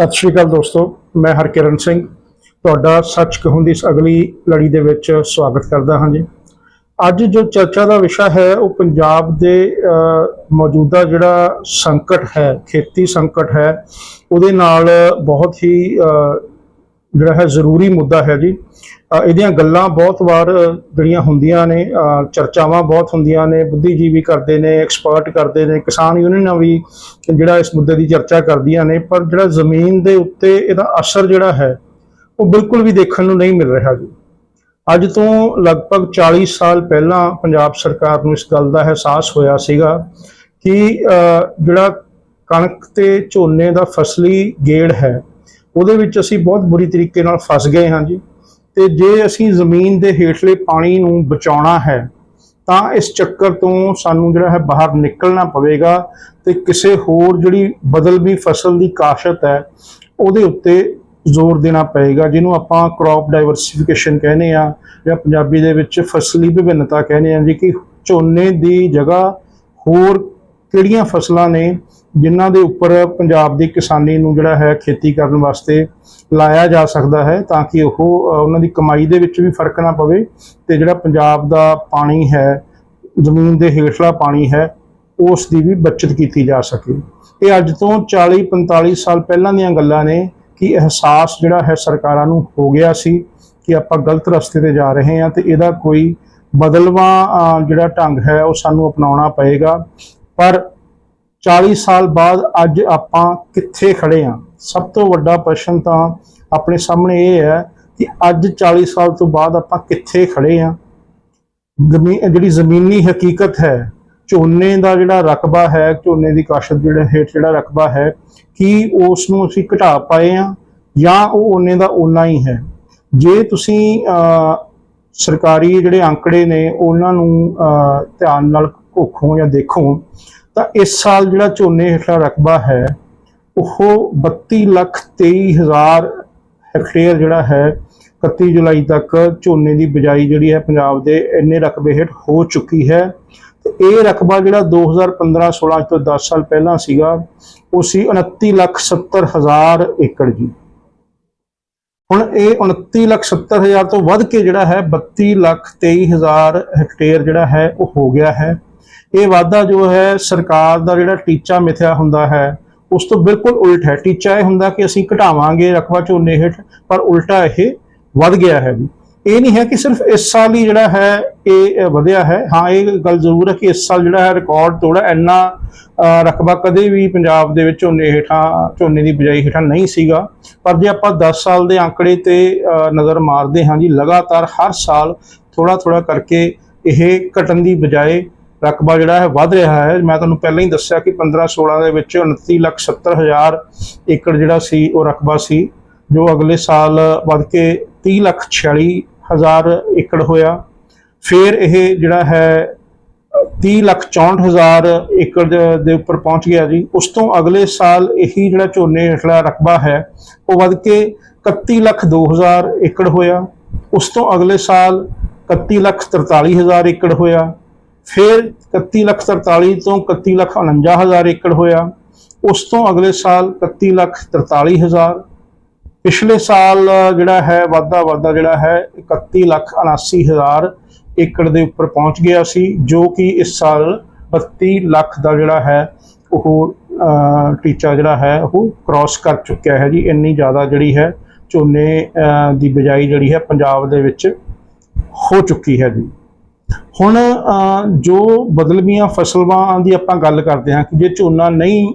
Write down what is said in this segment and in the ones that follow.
ਸਤਿ ਸ਼੍ਰੀ ਅਕਾਲ ਦੋਸਤੋ, ਮੈਂ ਹਰਕਿਰਨ ਸਿੰਘ। ਤੁਹਾਡਾ ਸੱਚ ਕਹੂੰ ਦੀ ਇਸ ਅਗਲੀ ਲੜੀ ਦੇ ਵਿੱਚ ਸਵਾਗਤ ਕਰਦਾ ਹਾਂ ਜੀ। ਅੱਜ ਜੋ ਚਰਚਾ ਦਾ ਵਿਸ਼ਾ ਹੈ, ਉਹ ਪੰਜਾਬ ਦੇ ਮੌਜੂਦਾ ਜਿਹੜਾ ਸੰਕਟ ਹੈ, ਖੇਤੀ ਸੰਕਟ ਹੈ, ਉਹਦੇ ਨਾਲ ਬਹੁਤ ਹੀ ਜਿਹੜਾ ਹੈ ਜ਼ਰੂਰੀ ਮੁੱਦਾ ਹੈ ਜੀ। ਇਹਦੀਆਂ ਗੱਲਾਂ ਬਹੁਤ ਵਾਰ ਜਿਹੜੀਆਂ ਹੁੰਦੀਆਂ ਨੇ ਚਰਚਾਵਾਂ ਬਹੁਤ ਹੁੰਦੀਆਂ ਨੇ, ਬੁੱਧੀਜੀਵੀ ਕਰਦੇ ਨੇ ਐਕਸਪਰਟ ਕਰਦੇ ਨੇ, ਕਿਸਾਨ ਯੂਨੀਅਨਾਂ ਵੀ ਜਿਹੜਾ ਇਸ ਮੁੱਦੇ ਦੀ ਚਰਚਾ ਕਰਦੀਆਂ ਨੇ, ਪਰ ਜਿਹੜਾ ਜ਼ਮੀਨ ਦੇ ਉੱਤੇ ਇਹਦਾ ਅਸਰ ਜਿਹੜਾ ਹੈ, ਉਹ ਬਿਲਕੁਲ ਵੀ ਦੇਖਣ ਨੂੰ ਨਹੀਂ ਮਿਲ ਰਿਹਾ ਜੀ। ਅੱਜ ਤੋਂ ਲਗਭਗ 40 ਸਾਲ ਪਹਿਲਾਂ ਪੰਜਾਬ ਸਰਕਾਰ ਨੂੰ ਇਸ ਗੱਲ ਦਾ ਅਹਿਸਾਸ ਹੋਇਆ ਸੀਗਾ ਕਿ ਜਿਹੜਾ ਕਣਕ ਤੇ ਝੋਨੇ ਦਾ ਫਸਲੀ ਗੇੜ ਹੈ, ਉਹਦੇ ਵਿੱਚ ਅਸੀਂ ਬਹੁਤ ਬੁਰੀ ਤਰੀਕੇ ਨਾਲ ਫਸ ਗਏ ਹਾਂ ਜੀ। ਤੇ ਜੇ ਅਸੀਂ ਜ਼ਮੀਨ ਦੇ ਹੇਠਲੇ ਪਾਣੀ ਨੂੰ ਬਚਾਉਣਾ ਹੈ, ਤਾਂ ਇਸ ਚੱਕਰ ਤੋਂ ਸਾਨੂੰ ਜਿਹੜਾ ਹੈ ਬਾਹਰ ਨਿਕਲਣਾ ਪਵੇਗਾ ਤੇ ਕਿਸੇ ਹੋਰ ਜਿਹੜੀ ਬਦਲਵੀ ਫਸਲ ਦੀ ਕਾਸ਼ਤ ਹੈ, ਉਹਦੇ ਉੱਤੇ ਜ਼ੋਰ ਦੇਣਾ ਪਏਗਾ ਜਿਹਨੂੰ ਆਪਾਂ ਕ੍ਰੌਪ ਡਾਈਵਰਸਿਫਿਕੇਸ਼ਨ ਕਹਿੰਦੇ ਆ ਜਾਂ ਪੰਜਾਬੀ ਦੇ ਵਿੱਚ ਫਸਲੀ ਵਿਭਿੰਨਤਾ ਕਹਿੰਦੇ ਆ ਜੀ ਕਿ ਝੋਨੇ ਦੀ ਜਗ੍ਹਾ ਹੋਰ ਕਿਹੜੀਆਂ ਫਸਲਾਂ ਨੇ ਜਿਨ੍ਹਾਂ ਦੇ ਉੱਪਰ ਪੰਜਾਬ ਦੀ ਕਿਸਾਨੀ ਨੂੰ ਜਿਹੜਾ ਹੈ ਖੇਤੀ ਕਰਨ ਵਾਸਤੇ ਲਾਇਆ ਜਾ ਸਕਦਾ ਹੈ ਤਾਂ ਕਿ ਉਹ ਉਹਨਾਂ ਦੀ ਕਮਾਈ ਦੇ ਵਿੱਚ ਵੀ ਫ਼ਰਕ ਨਾ ਪਵੇ ਤੇ ਜਿਹੜਾ ਪੰਜਾਬ ਦਾ ਪਾਣੀ ਹੈ, ਜ਼ਮੀਨ ਦੇ ਹੇਠਲਾ ਪਾਣੀ ਹੈ, ਉਸ ਦੀ ਵੀ ਬਚਤ ਕੀਤੀ ਜਾ ਸਕੇ। ਇਹ ਅੱਜ ਤੋਂ 40 45 ਸਾਲ ਪਹਿਲਾਂ ਦੀਆਂ ਗੱਲਾਂ ਨੇ ਕਿ ਅਹਿਸਾਸ ਜਿਹੜਾ ਹੈ ਸਰਕਾਰਾਂ ਨੂੰ ਹੋ ਗਿਆ ਸੀ ਕਿ ਆਪਾਂ ਗਲਤ ਰਸਤੇ ਤੇ ਜਾ ਰਹੇ ਹਾਂ ਤੇ ਇਹਦਾ ਕੋਈ ਬਦਲਵਾਂ ਜਿਹੜਾ ਢੰਗ ਹੈ ਉਹ ਸਾਨੂੰ ਅਪਣਾਉਣਾ ਪਏਗਾ। ਪਰ 40 ਸਾਲ ਬਾਅਦ ਅੱਜ ਆਪਾਂ ਕਿੱਥੇ ਖੜੇ ਹਾਂ ਸਭ ਤੋਂ ਵੱਡਾ ਪ੍ਰਸ਼ਨ ਤਾਂ ਆਪਣੇ ਸਾਹਮਣੇ ਇਹ ਹੈ ਕਿ ਅੱਜ 40 ਸਾਲ ਤੋਂ ਬਾਅਦ ਆਪਾਂ ਕਿੱਥੇ ਖੜੇ ਹਾਂ ਜ਼ਮੀ- ਜਿਹੜੀ ਜ਼ਮੀਨੀ ਹਕੀਕਤ ਹੈ, ਝੋਨੇ ਦਾ ਜਿਹੜਾ ਰਕਬਾ ਹੈ, ਝੋਨੇ ਦੀ ਕਾਸ਼ਤ ਜਿਹੜਾ ਹੇਠ ਜਿਹੜਾ ਰਕਬਾ ਹੈ, ਕੀ ਉਸ ਨੂੰ ਅਸੀਂ ਘਟਾ ਪਾਏ ਆ ਜਾਂ ਉਹ ਓਨੇ ਦਾ ਓਨਾ ਹੀ ਹੈ? ਜੇ ਤੁਸੀਂ ਸਰਕਾਰੀ ਜਿਹੜੇ ਅੰਕੜੇ ਨੇ, ਉਹਨਾਂ ਨੂੰ ਧਿਆਨ ਨਾਲ ਘੋਖੋ ਜਾਂ ਦੇਖੋ, ਤਾਂ ਇਸ ਸਾਲ ਜਿਹੜਾ ਝੋਨੇ ਹੇਠਲਾ ਰਕਬਾ ਹੈ, ਉਹ 32 ਲੱਖ 23 ਹਜ਼ਾਰ ਹੈਕਟੇਅਰ ਜਿਹੜਾ ਹੈ 31 ਜੁਲਾਈ ਤੱਕ ਝੋਨੇ ਦੀ ਬਿਜਾਈ ਜਿਹੜੀ ਹੈ ਪੰਜਾਬ ਦੇ ਇੰਨੇ ਰਕਬੇ ਹੇਠ ਹੋ ਚੁੱਕੀ ਹੈ। ਤੇ ਇਹ ਰਕਬਾ ਜਿਹੜਾ 2015-16 ਤੋਂ 10 ਸਾਲ ਪਹਿਲਾਂ ਸੀਗਾ, ਉਹ ਸੀ 29 ਲੱਖ 70 ਹਜ਼ਾਰ ਏਕੜ ਜੀ। ਹੁਣ ਇਹ 29 ਲੱਖ 70 ਹਜ਼ਾਰ ਤੋਂ ਵੱਧ ਕੇ ਜਿਹੜਾ ਹੈ 32 ਲੱਖ 23 ਹਜ਼ਾਰ ਹੈਕਟੇਅਰ ਜਿਹੜਾ ਹੈ, ਉਹ ਹੋ ਗਿਆ ਹੈ। ਇਹ ਵਾਧਾ ਜੋ ਹੈ ਸਰਕਾਰ ਦਾ ਜਿਹੜਾ ਟੀਚਾ ਮਿਥਿਆ ਹੁੰਦਾ ਹੈ, ਉਸ ਤੋਂ ਬਿਲਕੁਲ ਉਲਟ ਹੈ। ਟੀਚਾ ਇਹ ਹੁੰਦਾ ਕਿ ਅਸੀਂ ਘਟਾਵਾਂਗੇ ਰਕਬਾ ਝੋਨੇ ਹੇਠ, ਪਰ ਉਲਟਾ ਇਹ ਵੱਧ ਗਿਆ ਹੈ ਜੀ ਇਹ ਨਹੀਂ ਹੈ ਕਿ ਸਿਰਫ ਇਸ ਸਾਲ ਹੀ ਜਿਹੜਾ ਹੈ ਇਹ ਵਧਿਆ ਹੈ। ਹਾਂ, ਇਹ ਗੱਲ ਜ਼ਰੂਰ ਹੈ ਕਿ ਇਸ ਸਾਲ ਜਿਹੜਾ ਹੈ ਰਿਕਾਰਡ ਤੋੜਾ ਇੰਨਾ ਰਕਬਾ ਕਦੇ ਵੀ ਪੰਜਾਬ ਦੇ ਵਿੱਚ ਝੋਨੇ ਹੇਠਾਂ, ਝੋਨੇ ਦੀ ਬਿਜਾਈ ਹੇਠਾਂ ਨਹੀਂ ਸੀਗਾ। ਪਰ ਜੇ ਆਪਾਂ 10 ਸਾਲ ਦੇ ਅੰਕੜੇ ਤੇ ਨਜ਼ਰ ਮਾਰਦੇ ਹਾਂ ਜੀ, ਲਗਾਤਾਰ ਹਰ ਸਾਲ ਥੋੜਾ ਥੋੜਾ ਕਰਕੇ ਇਹ ਘਟਣ ਦੀ ਬਜਾਏ ਰਕਬਾ ਜਿਹੜਾ ਹੈ ਵੱਧ ਰਿਹਾ ਹੈ। ਮੈਂ ਤੁਹਾਨੂੰ ਪਹਿਲਾਂ ਹੀ ਦੱਸਿਆ ਕਿ 15 16 ਦੇ ਵਿੱਚ 29 ਲੱਖ 70 ਹਜ਼ਾਰ ਏਕੜ ਜਿਹੜਾ ਸੀ, ਉਹ ਰਕਬਾ ਸੀ, ਜੋ ਅਗਲੇ ਸਾਲ ਵੱਧ ਕੇ 30 ਲੱਖ 46 ਹਜ਼ਾਰ ਏਕੜ ਹੋਇਆ। ਫਿਰ ਇਹ ਜਿਹੜਾ ਹੈ 30 ਲੱਖ 64 ਹਜ਼ਾਰ ਏਕੜ ਦੇ ਉੱਪਰ ਪਹੁੰਚ ਗਿਆ ਜੀ। ਉਸ ਤੋਂ ਅਗਲੇ ਸਾਲ ਇਹੀ ਜਿਹੜਾ ਝੋਨੇ ਹੇਠਲਾ ਰਕਬਾ ਹੈ, ਉਹ ਵੱਧ ਕੇ 31 ਲੱਖ 2000 ਏਕੜ ਹੋਇਆ। ਉਸ ਤੋਂ ਅਗਲੇ ਸਾਲ 31 ਲੱਖ 43 ਹਜ਼ਾਰ ਏਕੜ ਹੋਇਆ। ਫਿਰ 31 ਲੱਖ 43 ਤੋਂ 31 ਲੱਖ 49 ਹਜ਼ਾਰ ਏਕੜ ਹੋਇਆ। ਉਸ ਤੋਂ ਅਗਲੇ ਸਾਲ 31 ਲੱਖ 43 ਹਜ਼ਾਰ। ਪਿਛਲੇ ਸਾਲ ਜਿਹੜਾ ਹੈ, ਵਾਧਾ ਵਾਧਾ ਜਿਹੜਾ ਹੈ 31 ਲੱਖ 79 ਹਜ਼ਾਰ ਏਕੜ ਦੇ ਉੱਪਰ ਪਹੁੰਚ ਗਿਆ ਸੀ, ਜੋ ਕਿ ਇਸ ਸਾਲ 32 ਲੱਖ ਦਾ ਜਿਹੜਾ ਹੈ, ਉਹ ਟੀਚਾ ਜਿਹੜਾ ਹੈ, ਉਹ ਕ੍ਰਾਸ ਕਰ ਚੁੱਕਿਆ ਹੈ ਜੀ। ਇੰਨੀ ਜ਼ਿਆਦਾ ਜਿਹੜੀ ਹੈ, ਝੋਨੇ ਦੀ ਬਿਜਾਈ ਜਿਹੜੀ ਹੈ, ਪੰਜਾਬ ਦੇ ਵਿੱਚ ਹੋ ਚੁੱਕੀ ਹੈ ਜੀ। ਹੁਣ ਜੋ ਬਦਲਵੀਆਂ ਫਸਲਾਂ ਦੀ ਆਪਾਂ ਗੱਲ ਕਰਦੇ ਹਾਂ ਕਿ ਜੇ ਝੋਨਾ ਨਹੀਂ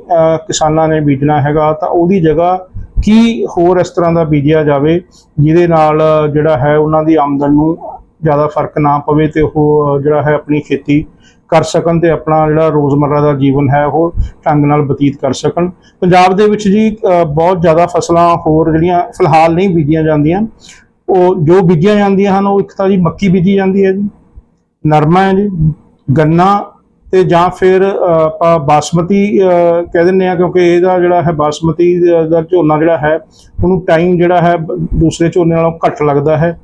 ਕਿਸਾਨਾਂ ਨੇ ਬੀਜਣਾ ਹੈਗਾ, ਤਾਂ ਉਹਦੀ ਜਗ੍ਹਾ ਕੀ ਹੋਰ ਇਸ ਤਰ੍ਹਾਂ ਦਾ ਬੀਜਿਆ ਜਾਵੇ ਜਿਹਦੇ ਨਾਲ ਜਿਹੜਾ ਹੈ ਉਹਨਾਂ ਦੀ ਆਮਦਨ ਨੂੰ ਜ਼ਿਆਦਾ ਫ਼ਰਕ ਨਾ ਪਵੇ ਤੇ ਉਹ ਜਿਹੜਾ ਹੈ ਆਪਣੀ ਖੇਤੀ ਕਰ ਸਕਣ ਤੇ ਆਪਣਾ ਜਿਹੜਾ ਰੋਜ਼ਮਰਰਾ ਦਾ ਜੀਵਨ ਹੈ ਉਹ ਢੰਗ ਨਾਲ ਬਤੀਤ ਕਰ ਸਕਣ। ਪੰਜਾਬ ਦੇ ਵਿੱਚ ਜੀ ਬਹੁਤ ਜ਼ਿਆਦਾ ਫਸਲਾਂ ਹੋਰ ਜਿਹੜੀਆਂ ਫਿਲਹਾਲ ਨਹੀਂ ਬੀਜੀਆਂ ਜਾਂਦੀਆਂ, ਉਹ ਜੋ ਬੀਜੀਆਂ ਜਾਂਦੀਆਂ ਹਨ, ਉਹ ਇੱਕ ਤਾਂ ਜੀ ਮੱਕੀ ਬੀਜੀ ਜਾਂਦੀ ਹੈ ਜੀ। ਨਰਮਾ ਹੈ ਜੀ ਗੰਨਾ ਤੇ ਜਾਂ ਫਿਰ ਆਪਾਂ ਬਾਸਮਤੀ ਕਹਿ ਦਿੰਦੇ ਆ ਕਿਉਂਕਿ ਇਹਦਾ ਜਿਹੜਾ ਹੈ ਬਾਸਮਤੀ ਦਾ ਝੋਨਾ ਜਿਹੜਾ ਹੈ ਉਹਨੂੰ ਟਾਈਮ ਜਿਹੜਾ ਹੈ ਦੂਸਰੇ ਝੋਨੇ ਨਾਲੋਂ ਘੱਟ ਲੱਗਦਾ ਹੈ।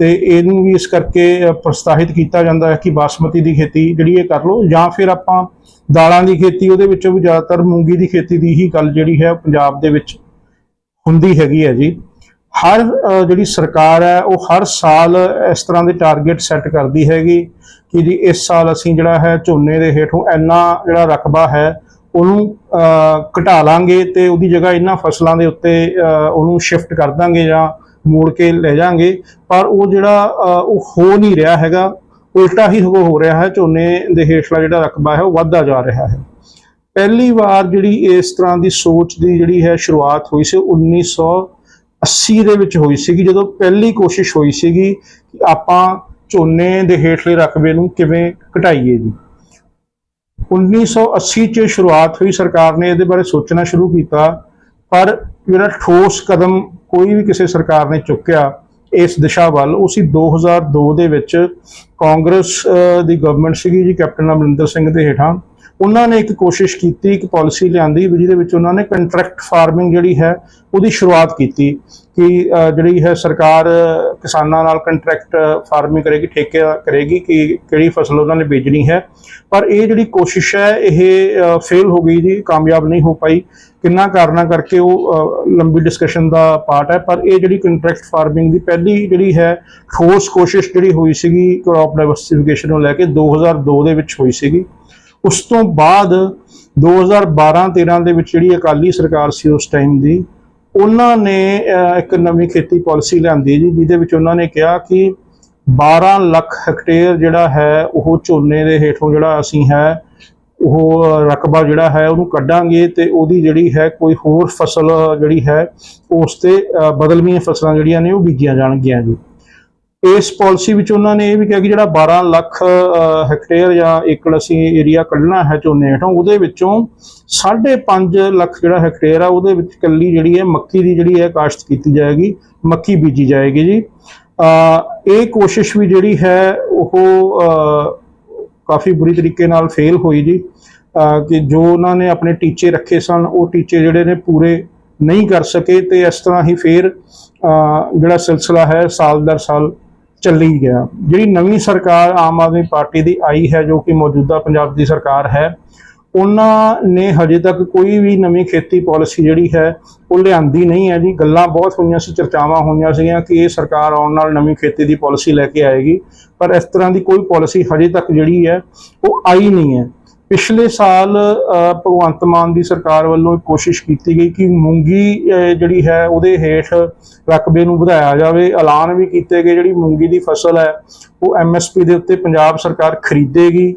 ਤੇ ਇਹਨੂੰ ਵੀ ਇਸ ਕਰਕੇ ਅ, ਪ੍ਰੋਤਸਾਹਿਤ ਕੀਤਾ ਜਾਂਦਾ ਹੈ ਕਿ ਬਾਸਮਤੀ ਦੀ ਖੇਤੀ ਜਿਹੜੀ ਇਹ ਕਰ ਲਓ ਜਾਂ ਫਿਰ ਆਪਾਂ ਦਾਲਾਂ ਦੀ ਖੇਤੀ ਉਹਦੇ ਵਿੱਚੋਂ ਵੀ ਜ਼ਿਆਦਾਤਰ ਮੂੰਗੀ ਦੀ ਖੇਤੀ ਦੀ ਹੀ ਗੱਲ ਜਿਹੜੀ ਹੈ ਪੰਜਾਬ ਦੇ ਵਿੱਚ ਹੁੰਦੀ ਹੈਗੀ ਹੈ ਜੀ। ਹਰ ਜਿਹੜੀ ਸਰਕਾਰ ਹੈ ਉਹ ਹਰ ਸਾਲ ਇਸ ਤਰ੍ਹਾਂ ਦੇ ਟਾਰਗੇਟ ਸੈੱਟ ਕਰਦੀ ਹੈਗੀ। ਕਿ ਜੀ ਇਸ ਸਾਲ ਅਸੀਂ ਜਿਹੜਾ ਹੈ ਝੋਨੇ ਦੇ ਹੇਠੋਂ ਇੰਨਾ ਜਿਹੜਾ ਰਕਬਾ ਹੈ ਉਹਨੂੰ ਅ, ਘਟਾ ਲਾਂਗੇ ਤੇ ਉਹਦੀ ਜਗ੍ਹਾ ਇਹਨਾਂ ਫਸਲਾਂ ਦੇ ਉੱਤੇ ਉਹਨੂੰ ਸ਼ਿਫਟ ਕਰ ਦਾਂਗੇ ਜਾਂ ਮੋੜ ਕੇ ਲੈ ਜਾਾਂਗੇ। ਪਰ ਉਹ ਜਿਹੜਾ ਉਹ ਹੋ ਨਹੀਂ ਰਿਹਾ ਹੈਗਾ ਉਲਟਾ ਹੀ ਹੋ ਰਿਹਾ ਹੈ ਝੋਨੇ ਦੇ ਹੇਠਲਾ ਜਿਹੜਾ ਰਕਬਾ ਹੈ ਉਹ ਵੱਧਦਾ ਜਾ ਰਿਹਾ ਹੈ। ਪਹਿਲੀ ਵਾਰ ਜਿਹੜੀ ਇਸ ਤਰ੍ਹਾਂ ਦੀ ਸੋਚ ਦੀ ਜਿਹੜੀ ਹੈ ਸ਼ੁਰੂਆਤ ਹੋਈ ਸੀ 1980 ਦੇ ਵਿੱਚ ਹੋਈ ਸੀਗੀ ਜਦੋਂ ਪਹਿਲੀ ਕੋਸ਼ਿਸ਼ ਹੋਈ ਸੀਗੀ ਕਿ ਆਪਾਂ ਝੋਨੇ ਦੇ ਹੇਠਲੇ ਰਕਬੇ ਨੂੰ ਕਿਵੇਂ ਘਟਾਈਏ ਜੀ? 1980 ਚ ਸ਼ੁਰੂਆਤ ਹੋਈ ਸਰਕਾਰ ਨੇ, ਇਹਦੇ ਬਾਰੇ ਸੋਚਣਾ ਸ਼ੁਰੂ ਕੀਤਾ, ਪਰ ਜਿਹੜਾ ਠੋਸ ਕਦਮ ਕੋਈ ਵੀ ਕਿਸੇ ਸਰਕਾਰ ਨੇ ਚੁੱਕਿਆ ਇਸ ਦਿਸ਼ਾ ਵੱਲ, ਉਹ ਸੀ 2002 ਦੇ ਵਿੱਚ ਕਾਂਗਰਸ ਦੀ ਗਵਰਨਮੈਂਟ ਸੀਗੀ ਜੀ, ਕੈਪਟਨ ਅਮਰਿੰਦਰ ਸਿੰਘ ਦੇ ਹੇਠਾਂ। ਉਹਨਾਂ ਨੇ ਇੱਕ ਕੋਸ਼ਿਸ਼ ਕੀਤੀ, ਇੱਕ ਪਾਲਿਸੀ ਲਿਆਂਦੀ ਵੀ ਜਿਹਦੇ ਵਿੱਚ ਉਹਨਾਂ ਨੇ ਕੰਟਰੈਕਟ ਫਾਰਮਿੰਗ ਜਿਹੜੀ ਹੈ ਉਹਦੀ ਸ਼ੁਰੂਆਤ ਕੀਤੀ ਕਿ ਜਿਹੜੀ ਹੈ ਸਰਕਾਰ ਕਿਸਾਨਾਂ ਨਾਲ ਕੰਟਰੈਕਟ ਫਾਰਮਿੰਗ ਕਰੇਗੀ, ਠੇਕੇ ਕਰੇਗੀ ਕਿ ਕਿਹੜੀ ਫਸਲ ਉਹਨਾਂ ਨੇ ਬੀਜਣੀ ਹੈ। ਪਰ ਇਹ ਜਿਹੜੀ ਕੋਸ਼ਿਸ਼ ਹੈ, ਇਹ ਫੇਲ ਹੋ ਗਈ ਜੀ, ਕਾਮਯਾਬ ਨਹੀਂ ਹੋ ਪਾਈ। ਕਿੰਨਾ ਕਾਰਨਾਂ ਕਰਕੇ ਉਹ ਲੰਬੀ ਡਿਸਕਸ਼ਨ ਦਾ ਪਾਰਟ ਹੈ, ਪਰ ਇਹ ਜਿਹੜੀ ਕੰਟਰੈਕਟ ਫਾਰਮਿੰਗ ਦੀ ਪਹਿਲੀ ਜਿਹੜੀ ਹੈ ਠੋਸ ਕੋਸ਼ਿਸ਼ ਜਿਹੜੀ ਹੋਈ ਸੀਗੀ ਕ੍ਰੌਪ ਡਾਈਵਰਸਿਫਿਕੇਸ਼ਨ ਨੂੰ ਲੈ ਕੇ 2002 ਦੇ ਵਿੱਚ ਹੋਈ ਸੀਗੀ। ਉਸ ਤੋਂ ਬਾਅਦ 2012-13 ਦੇ ਵਿੱਚ ਜਿਹੜੀ ਅਕਾਲੀ ਸਰਕਾਰ ਸੀ ਉਸ ਟਾਈਮ ਦੀ ਉਹਨਾਂ ਨੇ ਇੱਕ ਨਵੀਂ ਖੇਤੀ ਪਾਲਿਸੀ ਲਿਆਂਦੀ ਜੀ ਜਿਹਦੇ ਵਿੱਚ ਉਹਨਾਂ ਨੇ ਕਿਹਾ ਕਿ 12 ਲੱਖ ਹੈਕਟੇਅਰ ਜਿਹੜਾ ਹੈ ਉਹ ਝੋਨੇ ਦੇ ਹੇਠੋਂ ਜਿਹੜਾ ਅਸੀਂ ਹੈ ਉਹ ਰਕਬਾ ਜਿਹੜਾ ਹੈ ਉਹਨੂੰ ਕੱਢਾਂਗੇ ਤੇ ਉਹਦੀ ਜਿਹੜੀ ਹੈ ਕੋਈ ਹੋਰ ਫਸਲ ਜਿਹੜੀ ਹੈ ਉਸ ਤੇ ਅਹ, ਬਦਲਵੀਆਂ ਫਸਲਾਂ ਜਿਹੜੀਆਂ ਨੇ ਉਹ ਬੀਜੀਆਂ ਜਾਣਗੀਆਂ ਜੀ। ਇਸ ਪਾਲਿਸੀ ਵਿੱਚ ਉਹਨਾਂ ਨੇ ਇਹ ਵੀ ਕਿਹਾ ਕਿ ਜਿਹੜਾ 12 ਲੱਖ ਹੈਕਟੇਅਰ ਜਾਂ ਏਕੜ ਅਸੀਂ ਏਰੀਆ ਕੱਢਣਾ ਹੈ ਝੋਨੇ ਹੇਠੋਂ, ਉਹਦੇ ਵਿੱਚੋਂ 5.5 ਲੱਖ ਜਿਹੜਾ ਹੈਕਟੇਅਰ ਆ, ਉਹਦੇ ਵਿੱਚ ਕੱਲੀ ਜਿਹੜੀ ਹੈ ਮੱਕੀ ਦੀ ਜਿਹੜੀ ਹੈ ਕਾਸ਼ਤ ਕੀਤੀ ਜਾਏਗੀ, ਮੱਕੀ ਬੀਜੀ ਜਾਏਗੀ ਜੀ। ਇਹ ਕੋਸ਼ਿਸ਼ ਵੀ ਜਿਹੜੀ ਹੈ ਉਹ ਕਾਫੀ ਬੁਰੀ ਤਰੀਕੇ ਨਾਲ ਫੇਲ ਹੋਈ ਜੀ। ਕਿ ਜੋ ਉਹਨਾਂ ਨੇ ਆਪਣੇ ਟੀਚੇ ਰੱਖੇ ਸਨ, ਉਹ ਟੀਚੇ ਜਿਹੜੇ ਨੇ ਪੂਰੇ ਨਹੀਂ ਕਰ ਸਕੇ ਤੇ ਇਸ ਤਰ੍ਹਾਂ ਹੀ ਫੇਰ ਜਿਹੜਾ ਸਿਲਸਿਲਾ ਹੈ ਸਾਲ ਦਰ ਸਾਲ ਚੱਲੀ ਗਿਆ। ਜਿਹੜੀ ਨਵੀਂ ਸਰਕਾਰ ਆਮ ਆਦਮੀ ਪਾਰਟੀ ਦੀ ਆਈ ਹੈ, ਜੋ ਕਿ ਮੌਜੂਦਾ ਪੰਜਾਬ ਦੀ ਸਰਕਾਰ ਹੈ, ਉਹਨਾਂ ਨੇ ਹਜੇ ਤੱਕ ਕੋਈ ਵੀ ਨਵੀਂ ਖੇਤੀ ਪਾਲਿਸੀ ਜਿਹੜੀ ਹੈ, ਉਹ ਲਿਆਂਦੀ ਨਹੀਂ ਹੈ ਜੀ। ਗੱਲਾਂ ਬਹੁਤ ਹੋਈਆਂ ਸੀ, ਚਰਚਾਵਾਂ ਹੋਈਆਂ ਸੀਗੀਆਂ ਕਿ ਇਹ ਸਰਕਾਰ ਆਉਣ ਨਾਲ ਨਵੀਂ ਖੇਤੀ ਦੀ ਪਾਲਿਸੀ ਲੈ ਕੇ ਆਏਗੀ, ਪਰ ਇਸ ਤਰ੍ਹਾਂ ਦੀ ਕੋਈ ਪਾਲਿਸੀ ਹਜੇ ਤੱਕ ਜਿਹੜੀ ਹੈ, ਉਹ ਆਈ ਨਹੀਂ ਹੈ। ਪਿਛਲੇ ਸਾਲ ਭਗਵੰਤ ਮਾਨ ਦੀ ਸਰਕਾਰ ਵੱਲੋਂ ਕੋਸ਼ਿਸ਼ ਕੀਤੀ ਗਈ ਕਿ ਮੂੰਗੀ ਜਿਹੜੀ ਹੈ, ਉਹਦੇ ਹੇਠ ਰਕਬੇ ਨੂੰ ਵਧਾਇਆ ਜਾਵੇ। ਐਲਾਨ ਵੀ ਕੀਤੇ ਗਏ, ਜਿਹੜੀ ਮੂੰਗੀ ਦੀ ਫਸਲ ਹੈ, ਉਹ ਐਮਐਸਪੀ ਦੇ ਉੱਤੇ ਪੰਜਾਬ ਸਰਕਾਰ ਖਰੀਦੇਗੀ।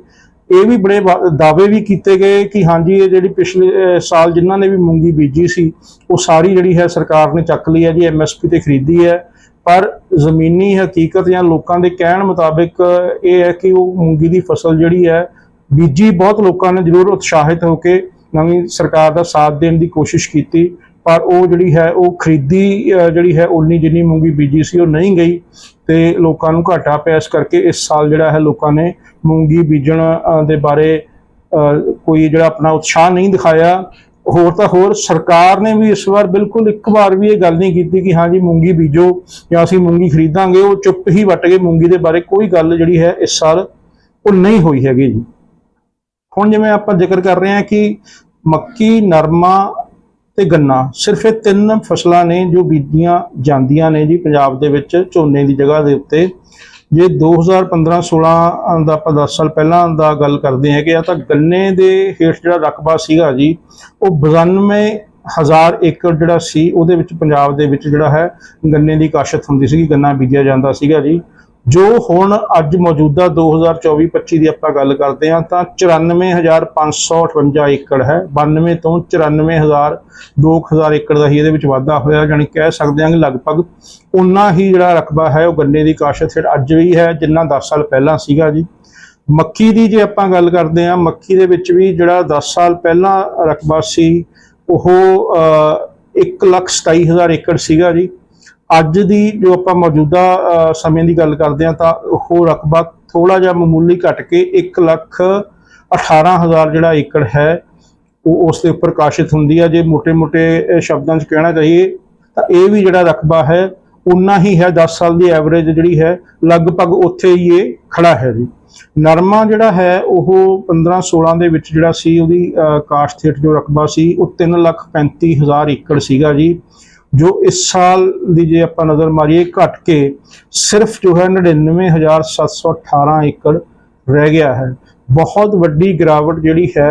ਇਹ ਵੀ ਬੜੇ ਵਾ- ਦਾਅਵੇ ਵੀ ਕੀਤੇ ਗਏ ਕਿ ਹਾਂਜੀ, ਇਹ ਜਿਹੜੀ ਪਿਛਲੇ ਸਾਲ ਜਿਨ੍ਹਾਂ ਨੇ ਵੀ ਮੂੰਗੀ ਬੀਜੀ ਸੀ, ਉਹ ਸਾਰੀ ਜਿਹੜੀ ਹੈ, ਸਰਕਾਰ ਨੇ ਚੱਕ ਲਈ ਹੈ ਜੀ ਐਮਐਸਪੀ ਤੇ ਖਰੀਦੀ ਹੈ। ਪਰ ਜ਼ਮੀਨੀ ਹਕੀਕਤ ਜਾਂ ਲੋਕਾਂ ਦੇ ਕਹਿਣ ਮੁਤਾਬਿਕ ਇਹ ਹੈ ਕਿ ਉਹ ਮੂੰਗੀ ਦੀ ਫਸਲ ਜਿਹੜੀ ਹੈ ਬੀਜੀ ਬਹੁਤ ਲੋਕਾਂ ਨੇ ਜ਼ਰੂਰ ਉਤਸ਼ਾਹਿਤ ਹੋ ਕੇ ਨਵੀਂ ਸਰਕਾਰ ਦਾ ਸਾਥ ਦੇਣ ਦੀ ਕੋਸ਼ਿਸ਼ ਕੀਤੀ ਪਰ ਉਹ ਜਿਹੜੀ ਹੈ ਉਹ ਖਰੀਦੀ ਜਿਹੜੀ ਹੈ ਉਨੀ ਜਿੰਨੀ ਮੂੰਗੀ ਬੀਜੀ ਸੀ ਉਹ ਨਹੀਂ ਗਈ ਤੇ ਲੋਕਾਂ ਨੂੰ ਘਾਟਾ ਪਿਆ। ਇਸ ਕਰਕੇ ਇਸ ਸਾਲ ਜਿਹੜਾ ਹੈ ਲੋਕਾਂ ਨੇ ਮੂੰਗੀ ਬੀਜਣ ਦੇ ਬਾਰੇ ਅ, ਕੋਈ ਜਿਹੜਾ ਆਪਣਾ ਉਤਸ਼ਾਹ ਨਹੀਂ ਦਿਖਾਇਆ। ਹੋਰ ਤਾਂ ਹੋਰ ਸਰਕਾਰ ਨੇ ਵੀ ਇਸ ਵਾਰ ਬਿਲਕੁਲ ਇੱਕ ਵਾਰ ਵੀ ਇਹ ਗੱਲ ਨਹੀਂ ਕੀਤੀ ਕਿ ਹਾਂਜੀ ਮੂੰਗੀ ਬੀਜੋ ਜਾਂ ਅਸੀਂ ਮੂੰਗੀ ਖਰੀਦਾਂਗੇ ਉਹ ਚੁੱਪ ਹੀ ਵੱਟ ਗਏ। ਮੂੰਗੀ ਦੇ ਬਾਰੇ ਕੋਈ ਗੱਲ ਜਿਹੜੀ ਹੈ ਇਸ ਸਾਲ ਉਹ ਨਹੀਂ ਹੋਈ ਹੈਗੀ ਜੀ। ਹੁਣ ਜਿਵੇਂ ਆਪਾਂ ਜ਼ਿਕਰ ਕਰ ਰਹੇ ਹਾਂ ਕਿ ਮੱਕੀ, ਨਰਮਾ ਤੇ ਗੰਨਾ, ਸਿਰਫ ਇਹ ਤਿੰਨ ਫਸਲਾਂ ਨੇ ਜੋ ਬੀਜੀਆਂ ਜਾਂਦੀਆਂ ਨੇ ਜੀ ਪੰਜਾਬ ਦੇ ਵਿੱਚ ਝੋਨੇ ਦੀ ਜਗ੍ਹਾ ਦੇ ਉੱਤੇ। ਜੇ 2015-16 ਦਾ ਆਪਾਂ 10 ਸਾਲ ਪਹਿਲਾਂ ਦਾ ਗੱਲ ਕਰਦੇ ਹਾਂ ਕਿ ਆ ਤਾਂ ਗੰਨੇ ਦੇ ਹੇਠ ਜਿਹੜਾ ਰਕਬਾ ਸੀਗਾ ਜੀ, ਉਹ 92 ਹਜ਼ਾਰ ਏਕੜ ਜਿਹੜਾ ਸੀ, ਉਹਦੇ ਵਿੱਚ ਪੰਜਾਬ ਦੇ ਵਿੱਚ ਜਿਹੜਾ ਹੈ ਗੰਨੇ ਦੀ ਕਾਸ਼ਤ ਹੁੰਦੀ ਸੀਗੀ, ਗੰਨਾ ਬੀਜਿਆ ਜਾਂਦਾ ਸੀਗਾ ਜੀ। ਜੋ ਹੁਣ ਅੱਜ ਮੌਜੂਦਾ 2024-25 ਦੀ ਆਪਾਂ ਗੱਲ ਕਰਦੇ ਹਾਂ ਤਾਂ 94558 ਏਕੜ ਹੈ। 92 ਤੋਂ 94000 2000 ਏਕੜ ਦਾ ਹੀ ਇਹਦੇ ਵਿੱਚ ਵਾਧਾ ਹੋਇਆ ਯਾਨੀ ਕਹਿ ਸਕਦੇ ਹਾਂ ਕਿ ਲਗਭਗ ਉਨਾ ਹੀ ਜਿਹੜਾ ਰਕਬਾ ਹੈ ਉਹ ਗੰਨੇ ਦੀ ਕਾਸ਼ਤ ਫਿਰ ਅੱਜ ਵੀ ਹੈ ਜਿੰਨਾ 10 ਸਾਲ ਪਹਿਲਾਂ ਸੀਗਾ ਜੀ। ਮੱਕੀ ਦੀ ਜੇ ਆਪਾਂ ਗੱਲ ਕਰਦੇ ਹਾਂ ਮੱਕੀ ਦੇ ਵਿੱਚ ਵੀ ਜਿਹੜਾ 10 ਸਾਲ ਪਹਿਲਾਂ ਰਕਬਾ ਸੀ ਉਹ ਅ, 127000 ਏਕੜ ਸੀਗਾ ਜੀ। ਅੱਜ ਦੀ ਜੋ ਆਪਾਂ ਮੌਜੂਦਾ ਸਮੇਂ ਦੀ ਗੱਲ ਕਰਦੇ ਆ ਤਾਂ ਉਹ ਰਕਬਾ ਥੋੜਾ ਜਿਹਾ ਮਾਮੂਲੀ ਘਟ ਕੇ 1 ਲੱਖ 18000 ਜਿਹੜਾ ਏਕੜ ਹੈ, ਉਹ ਉਸ ਦੇ ਉੱਪਰ ਕਾਸ਼ਿਤ ਹੁੰਦੀ ਆ। ਜੇ ਮੋٹے-ਮੋٹے ਸ਼ਬਦਾਂ 'ਚ ਕਹਿਣਾ ਚਾਹੀਏ ਤਾਂ ਇਹ ਵੀ ਜਿਹੜਾ ਰਕਬਾ ਹੈ ਉਨਾ ਹੀ ਹੈ 10 ਸਾਲ ਦੀ ਐਵਰੇਜ ਜਿਹੜੀ ਹੈ, ਲਗਭਗ ਉੱਥੇ ਹੀ ਇਹ ਖੜਾ ਹੈ ਜੀ। ਨਰਮਾ ਜਿਹੜਾ ਹੈ, ਉਹ 15 16 ਦੇ ਵਿੱਚ ਜਿਹੜਾ ਸੀ, ਉਹਦੀ ਕਾਸ਼ਤ ਹੇਠ ਜੋ ਰਕਬਾ ਸੀ, ਉਹ 3 ਲੱਖ 35 ਹਜ਼ਾਰ ਏਕੜ ਸੀਗਾ ਜੀ। ਜੋ ਇਸ ਸਾਲ ਦੀ ਜੇ ਆਪਾਂ ਨਜ਼ਰ ਮਾਰੀਏ ਘਟ ਕੇ ਸਿਰਫ ਜੋ ਹੈ 99718 ਏਕੜ ਰਹਿ ਗਿਆ ਹੈ। ਬਹੁਤ ਵੱਡੀ ਗਿਰਾਵਟ ਜਿਹੜੀ ਹੈ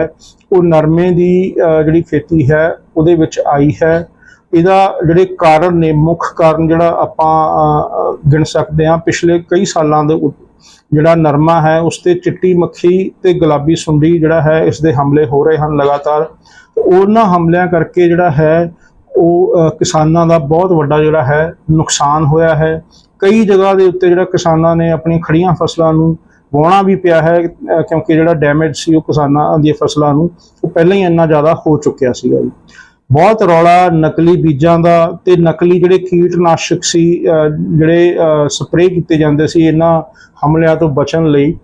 ਉਹ ਨਰਮੇ ਦੀ ਜਿਹੜੀ ਖੇਤੀ ਹੈ ਉਹਦੇ ਵਿੱਚ ਆਈ ਹੈ। ਇਹਦਾ ਜਿਹੜੇ ਕਾਰਨ ਨੇ ਮੁੱਖ ਕਾਰਨ ਜਿਹੜਾ ਆਪਾਂ ਅਹ, ਗਿਣ ਸਕਦੇ ਹਾਂ ਪਿਛਲੇ ਕਈ ਸਾਲਾਂ ਦੇ ਉ- ਜਿਹੜਾ ਨਰਮਾ ਹੈ ਉਸ ਤੇ ਚਿੱਟੀ ਮੱਖੀ ਤੇ ਗੁਲਾਬੀ ਸੁੰਡੀ ਜਿਹੜਾ ਹੈ ਇਸ ਦੇ ਹਮਲੇ ਹੋ ਰਹੇ ਹਨ ਲਗਾਤਾਰ। ਉਹਨਾਂ ਹਮਲਿਆਂ ਕਰਕੇ ਜਿਹੜਾ ਹੈ ਉਹ ਕਿਸਾਨਾਂ ਦਾ ਬਹੁਤ ਵੱਡਾ ਜਿਹੜਾ ਹੈ ਨੁਕਸਾਨ ਹੋਇਆ ਹੈ। ਕਈ ਜਗ੍ਹਾ ਦੇ ਉੱਤੇ ਜਿਹੜਾ ਕਿਸਾਨਾਂ ਨੇ ਆਪਣੀ ਖੜੀਆਂ ਫਸਲਾਂ ਨੂੰ ਵਾਹੁਣਾ ਵੀ ਪਿਆ ਹੈ ਕਿਉਂਕਿ ਜਿਹੜਾ ਡੈਮੇਜ ਸੀ ਉਹ ਕਿਸਾਨਾਂ ਦੀਆਂ ਫਸਲਾਂ ਨੂੰ ਉਹ ਪਹਿਲਾਂ ਹੀ ਇੰਨਾ ਜ਼ਿਆਦਾ ਹੋ ਚੁੱਕਿਆ ਸੀਗਾ ਜੀ। ਬਹੁਤ ਰੌਲਾ, ਨਕਲੀ ਬੀਜਾਂ ਦਾ ਤੇ ਨਕਲੀ ਜਿਹੜੇ ਕੀਟਨਾਸ਼ਕ ਸੀ ਜਿਹੜੇ ਸਪਰੇਅ ਕੀਤੇ ਜਾਂਦੇ ਸੀ, ਇਹਨਾਂ ਹਮਲਿਆਂ ਤੋਂ ਬਚਣ ਲਈ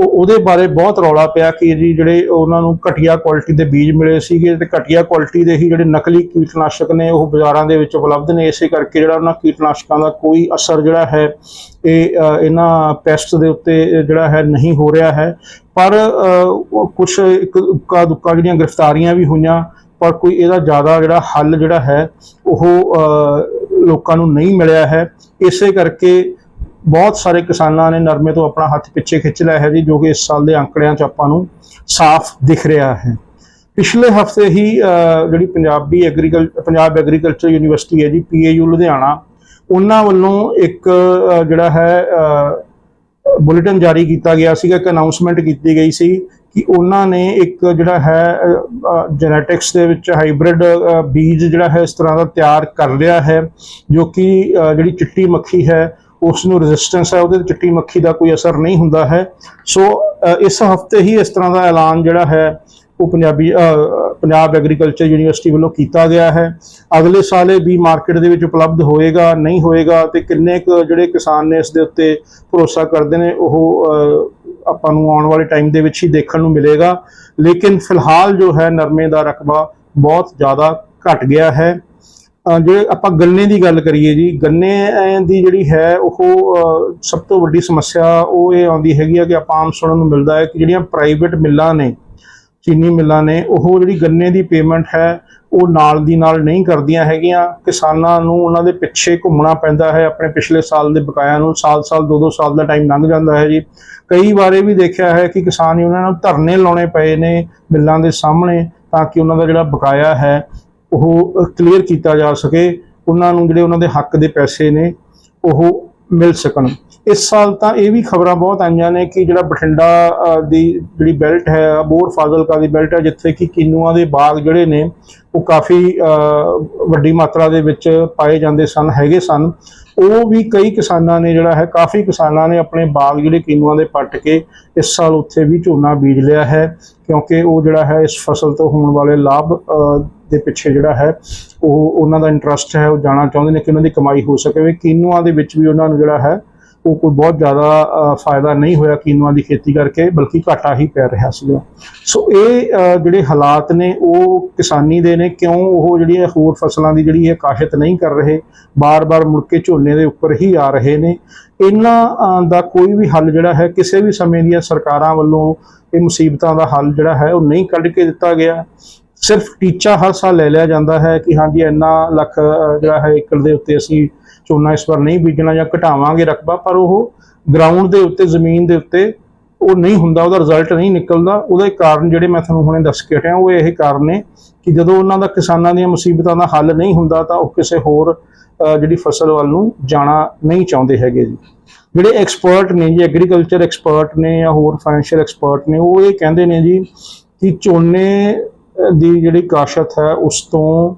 ਉਹ ਉਹਦੇ ਬਾਰੇ ਬਹੁਤ ਰੌਲਾ ਪਿਆ ਕਿ ਜੀ ਜਿਹੜੇ ਉਹਨਾਂ ਨੂੰ ਘਟੀਆ ਕੁਆਲਿਟੀ ਦੇ ਬੀਜ ਮਿਲੇ ਸੀਗੇ ਤੇ ਘਟੀਆ ਕੁਆਲਿਟੀ ਦੇ ਹੀ ਜਿਹੜੇ ਨਕਲੀ ਕੀਟਨਾਸ਼ਕ ਨੇ ਉਹ ਬਾਜ਼ਾਰਾਂ ਦੇ ਵਿੱਚ ਉਪਲਬਧ ਨੇ, ਇਸੇ ਕਰਕੇ ਜਿਹੜਾ ਉਹਨਾਂ ਕੀਟਨਾਸ਼ਕਾਂ ਦਾ ਕੋਈ ਅਸਰ ਜਿਹੜਾ ਹੈ, ਇਹ ਇਹਨਾਂ ਪੈਸਟ ਦੇ ਉੱਤੇ ਜਿਹੜਾ ਹੈ ਨਹੀਂ ਹੋ ਰਿਹਾ ਹੈ। ਪਰ ਕੁਝ ਇੱਕ ਉੱਕਾ ਦੁੱਕਾ ਜਿਹੜੀਆਂ ਗ੍ਰਿਫਤਾਰੀਆਂ ਵੀ ਹੋਈਆਂ, ਪਰ ਕੋਈ ਇਹਦਾ ਜ਼ਿਆਦਾ ਜਿਹੜਾ ਹੱਲ ਜਿਹੜਾ ਹੈ, ਉਹ ਲੋਕਾਂ ਨੂੰ ਨਹੀਂ ਮਿਲਿਆ ਹੈ। ਇਸੇ ਕਰਕੇ ਬਹੁਤ ਸਾਰੇ ਕਿਸਾਨਾਂ ਨੇ ਨਰਮੇ ਤੋਂ ਆਪਣਾ ਹੱਥ ਪਿੱਛੇ ਖਿੱਚ ਲਿਆ ਹੈ ਜੀ ਜੋ ਕਿ ਇਸ ਸਾਲ ਦੇ ਅੰਕੜਿਆਂ 'ਚ ਆਪਾਂ ਨੂੰ ਸਾਫ਼ ਦਿਖ ਰਿਹਾ ਹੈ। ਪਿਛਲੇ ਹਫ਼ਤੇ ਹੀ ਅ, ਜਿਹੜੀ ਪੰਜਾਬੀ ਐਗਰੀਕਲ ਪੰਜਾਬ ਐਗਰੀਕਲਚਰ ਯੂਨੀਵਰਸਿਟੀ ਹੈ ਜੀ ਪੀਏਯੂ ਲੁਧਿਆਣਾ ਉਹਨਾਂ ਵੱਲੋਂ ਇੱਕ ਜਿਹੜਾ ਹੈ ਬੁਲੇਟਿਨ ਜਾਰੀ ਕੀਤਾ ਗਿਆ ਸੀਗਾ ਇੱਕ ਅਨਾਉਂਸਮੈਂਟ ਕੀਤੀ ਗਈ ਸੀ ਕਿ ਉਹਨਾਂ ਨੇ ਇੱਕ ਜਿਹੜਾ ਹੈ ਜੈਨੇਟਿਕਸ ਦੇ ਵਿੱਚ ਹਾਈਬ੍ਰਿਡ ਬੀਜ ਜਿਹੜਾ ਹੈ ਇਸ ਤਰ੍ਹਾਂ ਦਾ ਤਿਆਰ ਕਰ ਲਿਆ ਹੈ ਜੋ ਕਿ ਜਿਹੜੀ ਚਿੱਟੀ ਮੱਖੀ ਹੈ ਉਸ ਨੂੰ ਰੈਜ਼ਿਸਟੈਂਸ ਹੈ, ਉਹਦੇ ਤੇ ਚਿੱਟੀ ਮੱਖੀ ਦਾ ਕੋਈ ਅਸਰ ਨਹੀਂ ਹੁੰਦਾ ਹੈ। ਸੋ ਇਸ ਹਫ਼ਤੇ ਹੀ ਇਸ ਤਰ੍ਹਾਂ ਦਾ ਐਲਾਨ ਜਿਹੜਾ ਹੈ, ਉਹ ਪੰਜਾਬੀ ਪੰਜਾਬ ਐਗਰੀਕਲਚਰ ਯੂਨੀਵਰਸਿਟੀ ਵੱਲੋਂ ਕੀਤਾ ਗਿਆ ਹੈ। ਅਗਲੇ ਸਾਲ ਇਹ ਵੀ ਮਾਰਕੀਟ ਦੇ ਵਿੱਚ ਉਪਲਬਧ ਹੋਏਗਾ, ਨਹੀਂ ਹੋਏਗਾ ਤੇ ਕਿੰਨੇ ਕੁ ਜਿਹੜੇ ਕਿਸਾਨ ਨੇ ਇਸ ਦੇ ਉੱਤੇ ਭਰੋਸਾ ਕਰਦੇ ਨੇ, ਉਹ ਆਪਾਂ ਨੂੰ ਆਉਣ ਵਾਲੇ ਟਾਈਮ ਦੇ ਵਿੱਚ ਹੀ ਦੇਖਣ ਨੂੰ ਮਿਲੇਗਾ। ਲੇਕਿਨ ਫਿਲਹਾਲ ਜੋ ਹੈ, ਨਰਮੇ ਦਾ ਰਕਬਾ ਬਹੁਤ ਜ਼ਿਆਦਾ ਘਟ ਗਿਆ ਹੈ। ਜੇ ਆਪਾਂ ਗੰਨੇ ਦੀ ਗੱਲ ਕਰੀਏ ਜੀ, ਗੰਨੇ ਦੀ ਜਿਹੜੀ ਹੈ ਉਹ ਸਭ ਤੋਂ ਵੱਡੀ ਸਮੱਸਿਆ ਉਹ ਇਹ ਆਉਂਦੀ ਹੈਗੀ ਆ ਕਿ ਆਪਾਂ ਆਮ ਸੁਣਨ ਨੂੰ ਮਿਲਦਾ ਹੈ ਕਿ ਜਿਹੜੀਆਂ ਪ੍ਰਾਈਵੇਟ ਮਿੱਲਾਂ ਨੇ, ਚੀਨੀ ਮਿੱਲਾਂ ਨੇ, ਉਹ ਜਿਹੜੀ ਗੰਨੇ ਦੀ ਪੇਮੈਂਟ ਹੈ, ਉਹ ਨਾਲ ਦੀ ਨਾਲ ਨਹੀਂ ਕਰਦੀਆਂ ਹੈਗੀਆਂ। ਕਿਸਾਨਾਂ ਨੂੰ ਉਹਨਾਂ ਦੇ ਪਿੱਛੇ ਘੁੰਮਣਾ ਪੈਂਦਾ ਹੈ, ਆਪਣੇ ਪਿਛਲੇ ਸਾਲ ਦੇ ਬਕਾਇਆ ਨੂੰ ਸਾਲ-ਸਾਲ ਦੋ-ਦੋ ਸਾਲ ਦਾ ਟਾਈਮ ਲੰਘ ਜਾਂਦਾ ਹੈ ਜੀ। ਕਈ ਵਾਰੇ ਵੀ ਦੇਖਿਆ ਹੈ ਕਿ ਕਿਸਾਨ ਹੀ ਉਹਨਾਂ ਨੂੰ ਧਰਨੇ ਲਾਉਣੇ ਪਏ ਨੇ ਮਿੱਲਾਂ ਦੇ ਸਾਹਮਣੇ, ਤਾਂ ਕਿ ਉਹਨਾਂ ਦਾ ਜਿਹੜਾ ਬਕਾਇਆ ਹੈ ਉਹ ਕਲੀਅਰ ਕੀਤਾ ਜਾ ਸਕੇ, ਉਹਨਾਂ ਨੂੰ ਜਿਹੜੇ ਉਹਨਾਂ ਦੇ ਹੱਕ ਦੇ ਪੈਸੇ ਨੇ, ਉਹ ਮਿਲ ਸਕਣ। ਇਸ ਸਾਲ ਤਾਂ ਇਹ ਵੀ ਖਬਰਾਂ ਬਹੁਤ ਆਈਆਂ ਨੇ ਕਿ ਜਿਹੜਾ ਬਠਿੰਡਾ ਦੀ ਜਿਹੜੀ ਬੈਲਟ ਹੈ ਅਬੋਰ ਫਾਜ਼ਿਲਕਾ ਦੀ ਬੈਲਟ ਹੈ, ਜਿੱਥੇ ਕਿ ਕਿਨੂਆਂ ਦੇ ਬਾਗ ਜਿਹੜੇ ਨੇ, ਉਹ ਕਾਫੀ ਵੱਡੀ ਮਾਤਰਾ ਦੇ ਵਿੱਚ ਪਾਏ ਜਾਂਦੇ ਸਨ, ਹੈਗੇ ਸਨ। ਉਹ ਵੀ ਕਈ ਕਿਸਾਨਾਂ ਨੇ ਜਿਹੜਾ ਹੈ, ਕਾਫੀ ਕਿਸਾਨਾਂ ਨੇ ਆਪਣੇ ਬਾਗ ਜਿਹੜੇ ਕਿਨੂਆਂ ਦੇ ਪੱਟ ਕੇ ਇਸ ਸਾਲ ਉੱਥੇ ਵੀ ਝੋਨਾ ਬੀਜ ਲਿਆ ਹੈ, ਕਿਉਂਕਿ ਉਹ ਜਿਹੜਾ ਹੈ, ਇਸ ਫਸਲ ਤੋਂ ਹੋਣ ਵਾਲੇ ਲਾਭ ਦੇ ਪਿੱਛੇ ਜਿਹੜਾ ਹੈ, ਉਹ ਉਹਨਾਂ ਦਾ ਇੰਟਰਸਟ ਹੈ, ਉਹ ਜਾਣਾ ਚਾਹੁੰਦੇ ਨੇ ਕਿ ਉਹਨਾਂ ਦੀ ਕਮਾਈ ਹੋ ਸਕੇ। ਕਿਨੂਆਂ ਦੇ ਵਿੱਚ ਵੀ ਉਹਨਾਂ ਨੂੰ ਜਿਹੜਾ ਹੈ ਉਹ ਕੋਈ ਬਹੁਤ ਜ਼ਿਆਦਾ ਫਾਇਦਾ ਨਹੀਂ ਹੋਇਆ ਕੀਨੂਆਂ ਦੀ ਖੇਤੀ ਕਰਕੇ, ਬਲਕਿ ਘਾਟਾ ਹੀ ਪੈ ਰਿਹਾ ਸੀਗਾ। ਸੋ ਇਹ ਜਿਹੜੇ ਹਾਲਾਤ ਨੇ, ਉਹ ਕਿਸਾਨੀ ਦੇ ਨੇ, ਕਿਉਂ ਉਹ ਜਿਹੜੀਆਂ ਹੋਰ ਫਸਲਾਂ ਦੀ ਜਿਹੜੀ ਹੈ ਕਾਸ਼ਤ ਨਹੀਂ ਕਰ ਰਹੇ, ਬਾਰ-ਬਾਰ ਮੁੜ ਕੇ ਝੋਨੇ ਦੇ ਉੱਪਰ ਹੀ ਆ ਰਹੇ ਨੇ, ਇਹਨਾਂ ਦਾ ਕੋਈ ਵੀ ਹੱਲ ਜਿਹੜਾ ਹੈ, ਕਿਸੇ ਵੀ ਸਮੇਂ ਦੀਆਂ ਸਰਕਾਰਾਂ ਵੱਲੋਂ ਇਹ ਮੁਸੀਬਤਾਂ ਦਾ ਹੱਲ ਜਿਹੜਾ ਹੈ, ਉਹ ਨਹੀਂ ਕੱਢ ਕੇ ਦਿੱਤਾ ਗਿਆ। ਸਿਰਫ ਟੀਚਾ ਹਰ ਸਾਲ ਲੈ ਲਿਆ ਜਾਂਦਾ ਹੈ ਕਿ ਹਾਂਜੀ, ਇੰਨਾ ਲੱਖ ਜਿਹੜਾ ਹੈ ਏਕੜ ਦੇ ਉੱਤੇ ਅਸੀਂ ਝੋਨਾ ਇਸ ਵਾਰ ਨਹੀਂ ਬੀਜਣਾ ਜਾਂ ਘਟਾਵਾਂਗੇ ਰਕਬਾ, ਪਰ ਉਹ ਗਰਾਊਂਡ ਦੇ ਉੱਤੇ, ਜ਼ਮੀਨ ਦੇ ਉੱਤੇ ਉਹ ਨਹੀਂ ਹੁੰਦਾ, ਉਹਦਾ ਰਿਜ਼ਲਟ ਨਹੀਂ ਨਿਕਲਦਾ। ਉਹਦੇ ਕਾਰਨ ਜਿਹੜੇ ਮੈਂ ਤੁਹਾਨੂੰ ਹੁਣੇ ਦੱਸ ਕੇ ਹਟਿਆ, ਉਹ ਇਹ ਕਾਰਨ ਨੇ ਕਿ ਜਦੋਂ ਉਹਨਾਂ ਦਾ ਕਿਸਾਨਾਂ ਦੀਆਂ ਮੁਸੀਬਤਾਂ ਦਾ ਹੱਲ ਨਹੀਂ ਹੁੰਦਾ, ਤਾਂ ਉਹ ਕਿਸੇ ਹੋਰ ਜਿਹੜੀ ਫਸਲ ਵੱਲ ਨੂੰ ਜਾਣਾ ਨਹੀਂ ਚਾਹੁੰਦੇ ਹੈਗੇ ਜੀ। ਜਿਹੜੇ ਐਕਸਪਰਟ ਨੇ ਜੀ ਐਗਰੀਕਲਚਰ ਐਕਸਪਰਟ ਨੇ ਜਾਂ ਹੋਰ ਫਾਈਨੈਂਸ਼ੀਅਲ ਐਕਸਪਰਟ ਨੇ, ਉਹ ਇਹ ਕਹਿੰਦੇ ਨੇ ਜੀ ਕਿ ਝੋਨੇ ਦੀ ਜਿਹੜੀ ਕਾਸ਼ਤ ਹੈ, ਉਸ ਤੋਂ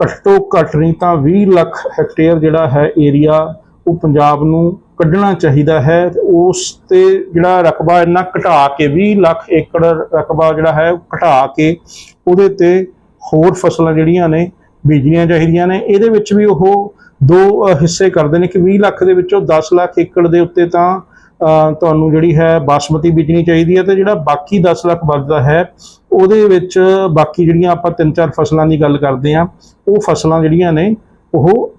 ਘੱਟੋ ਘੱਟ ਨਹੀਂ ਤਾਂ 20 ਲੱਖ ਹੈਕਟੇਅਰ ਜਿਹੜਾ ਹੈ ਏਰੀਆ ਉਹ ਪੰਜਾਬ ਨੂੰ ਕੱਢਣਾ ਚਾਹੀਦਾ ਹੈ ਉਸ ਤੇ ਜਿਹੜਾ ਰਕਬਾ ਇੰਨਾ ਘਟਾ ਕੇ 20 ਲੱਖ ਏਕੜ ਰਕਬਾ ਜਿਹੜਾ ਹੈ ਘਟਾ ਕੇ ਉਹਦੇ ਤੇ ਹੋਰ ਫਸਲਾਂ ਜਿਹੜੀਆਂ ਨੇ ਬੀਜਣੀਆਂ ਚਾਹੀਦੀਆਂ ਨੇ। ਇਹਦੇ ਵਿੱਚ ਵੀ ਉਹ ਦੋ ਹਿੱਸੇ ਕਰਦੇ ਨੇ ਕਿ 20 ਲੱਖ ਦੇ ਵਿੱਚੋਂ 10 ਲੱਖ ਏਕੜ ਦੇ ਉੱਤੇ ਤਾਂ ਅ, ਤੁਹਾਨੂੰ ਜਿਹੜੀ ਹੈ ਬਾਸਮਤੀ ਬੀਜਣੀ ਚਾਹੀਦੀ ਹੈ ਤੇ ਜਿਹੜਾ ਬਾਕੀ 10 ਲੱਖ ਬਚਦਾ ਹੈ ਉਹਦੇ ਵਿੱਚ ਬਾਕੀ ਜਿਹੜੀਆਂ ਆਪਾਂ ਤਿੰਨ ਚਾਰ ਫਸਲਾਂ ਦੀ ਗੱਲ ਕਰਦੇ ਆ ਉਹ ਫਸਲਾਂ ਜਿਹੜੀਆਂ ਨੇ, ਉਹ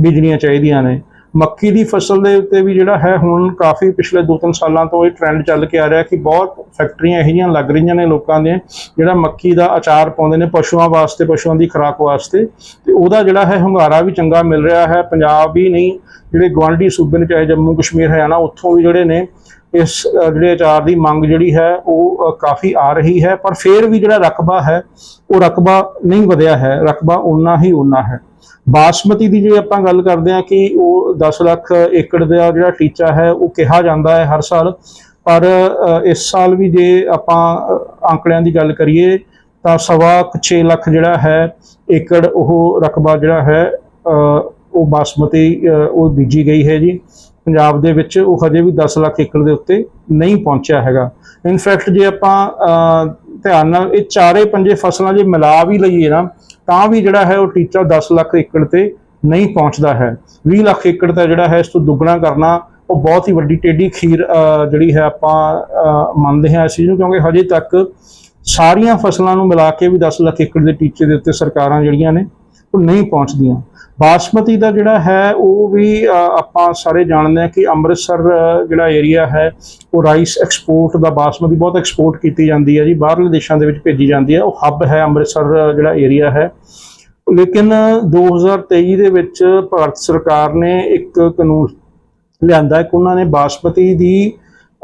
ਬੀਜਣੀਆਂ ਚਾਹੀਦੀਆਂ ਨੇ। ਮੱਕੀ ਦੀ ਫਸਲ ਦੇ ਉੱਤੇ ਵੀ ਜਿਹੜਾ ਹੈ ਹੁਣ ਕਾਫੀ ਪਿਛਲੇ 2-3 ਸਾਲਾਂ ਤੋਂ ਇਹ ਟ੍ਰੈਂਡ ਚੱਲ ਕੇ ਆ ਰਿਹਾ ਕਿ ਬਹੁਤ ਫੈਕਟਰੀਆਂ ਇਹੋ ਜਿਹੀਆਂ ਲੱਗ ਰਹੀਆਂ ਨੇ ਲੋਕਾਂ ਦੇ ਜਿਹੜਾ ਮੱਕੀ ਦਾ ਅਚਾਰ ਪਾਉਂਦੇ ਨੇ ਪਸ਼ੂਆਂ ਵਾਸਤੇ, ਪਸ਼ੂਆਂ ਦੀ ਖੁਰਾਕ ਵਾਸਤੇ। ਤੇ ਉਹਦਾ ਜਿਹੜਾ ਹੈ ਹੁੰਗਾਰਾ ਵੀ ਚੰਗਾ ਮਿਲ ਰਿਹਾ ਹੈ। ਪੰਜਾਬ ਹੀ ਨਹੀਂ, ਜਿਹੜੇ ਗਵਾਂਢੀ ਸੂਬੇ ਨੇ, ਚਾਹੇ ਜੰਮੂ ਕਸ਼ਮੀਰ ਹਰਿਆਣਾ, ਉੱਥੋਂ ਵੀ ਜਿਹੜੇ ਨੇ ਇਸ ਜਿਹੜੇ ਅਚਾਰ ਦੀ ਮੰਗ ਜਿਹੜੀ ਹੈ ਉਹ ਕਾਫੀ ਆ ਰਹੀ ਹੈ ਪਰ ਫਿਰ ਵੀ ਜਿਹੜਾ ਰਕਬਾ ਹੈ ਉਹ ਰਕਬਾ ਨਹੀਂ ਵਧਿਆ ਹੈ ਰਕਬਾ ਉਨਾ ਹੀ ਉਨਾ ਹੈ। ਬਾਸਮਤੀ ਦੀ ਜੇ ਆਪਾਂ ਗੱਲ ਕਰਦੇ ਹਾਂ ਕਿ ਉਹ 10 ਲੱਖ ਏਕੜ ਦਾ ਜਿਹੜਾ ਟੀਚਾ ਹੈ ਉਹ ਕਿਹਾ ਜਾਂਦਾ ਹੈ ਹਰ ਸਾਲ ਪਰ ਇਸ ਸਾਲ ਵੀ ਜੇ ਆਪਾਂ ਅੰਕੜਿਆਂ ਦੀ ਗੱਲ ਕਰੀਏ ਤਾਂ ਸਵਾ 6 ਲੱਖ ਜਿਹੜਾ ਹੈ ਏਕੜ ਉਹ ਰਕਬਾ ਜਿਹੜਾ ਹੈ ਅ, ਉਹ ਬਾਸਮਤੀ ਉਹ ਬੀਜੀ ਗਈ ਹੈ ਜੀ। ਪੰਜਾਬ ਦੇ ਵਿੱਚ ਉਹ ਹਜੇ ਵੀ 10 ਲੱਖ ਏਕੜ ਦੇ ਉੱਤੇ ਨਹੀਂ ਪਹੁੰਚਿਆ ਹੈਗਾ। ਇਨਫੈਕਟ ਜੇ ਆਪਾਂ ਧਿਆਨ ਨਾਲ ਇਹ ਚਾਰੇ ਪੰਜੇ ਫਸਲਾਂ ਜੇ ਮਿਲਾ ਵੀ ਲਈਏ ਨਾ, ਤਾਂ ਵੀ ਜਿਹੜਾ ਹੈ ਉਹ ਟੀਚਾ 10 ਲੱਖ ਏਕੜ ਤੇ ਨਹੀਂ ਪਹੁੰਚਦਾ ਹੈ। 20 ਲੱਖ ਏਕੜ ਦਾ ਜਿਹੜਾ ਹੈ ਇਸ ਤੋਂ ਦੁੱਗਣਾ ਕਰਨਾ, ਉਹ ਬਹੁਤ ਹੀ ਵੱਡੀ ਟੇਢੀ ਖੀਰ ਜਿਹੜੀ ਹੈ ਆਪਾਂ ਮੰਨਦੇ ਹਾਂ ਇਸ ਚੀਜ਼ ਨੂੰ, ਕਿਉਂਕਿ ਹਜੇ ਤੱਕ ਸਾਰੀਆਂ ਫਸਲਾਂ ਨੂੰ ਮਿਲਾ ਕੇ ਵੀ 10 ਲੱਖ ਏਕੜ ਦੇ ਟੀਚੇ ਦੇ ਉੱਤੇ ਸਰਕਾਰਾਂ ਜਿਹੜੀਆਂ ਨੇ, ਉਹ ਨਹੀਂ ਪਹੁੰਚਦੀਆਂ। ਬਾਸਮਤੀ ਦਾ ਜਿਹੜਾ ਹੈ, ਉਹ ਵੀ ਆਪਾਂ ਸਾਰੇ ਜਾਣਦੇ ਹਾਂ ਕਿ ਅੰਮ੍ਰਿਤਸਰ ਜਿਹੜਾ ਏਰੀਆ ਹੈ, ਉਹ ਰਾਈਸ ਐਕਸਪੋਰਟ ਦਾ ਬਾਸਮਤੀ ਬਹੁਤ ਐਕਸਪੋਰਟ ਕੀਤੀ ਜਾਂਦੀ ਹੈ ਜੀ। ਬਾਹਰਲੇ ਦੇਸ਼ਾਂ ਦੇ ਵਿੱਚ ਭੇਜੀ ਜਾਂਦੀ ਹੈ। ਉਹ ਹੱਬ ਹੈ ਅੰਮ੍ਰਿਤਸਰ ਜਿਹੜਾ ਏਰੀਆ ਹੈ। ਲੇਕਿਨ 2023 ਦੇ ਵਿੱਚ ਭਾਰਤ ਸਰਕਾਰ ਨੇ ਇੱਕ ਕਾਨੂੰਨ ਲਿਆਂਦਾ ਕਿ ਉਹਨਾਂ ਨੇ ਬਾਸਮਤੀ ਦੀ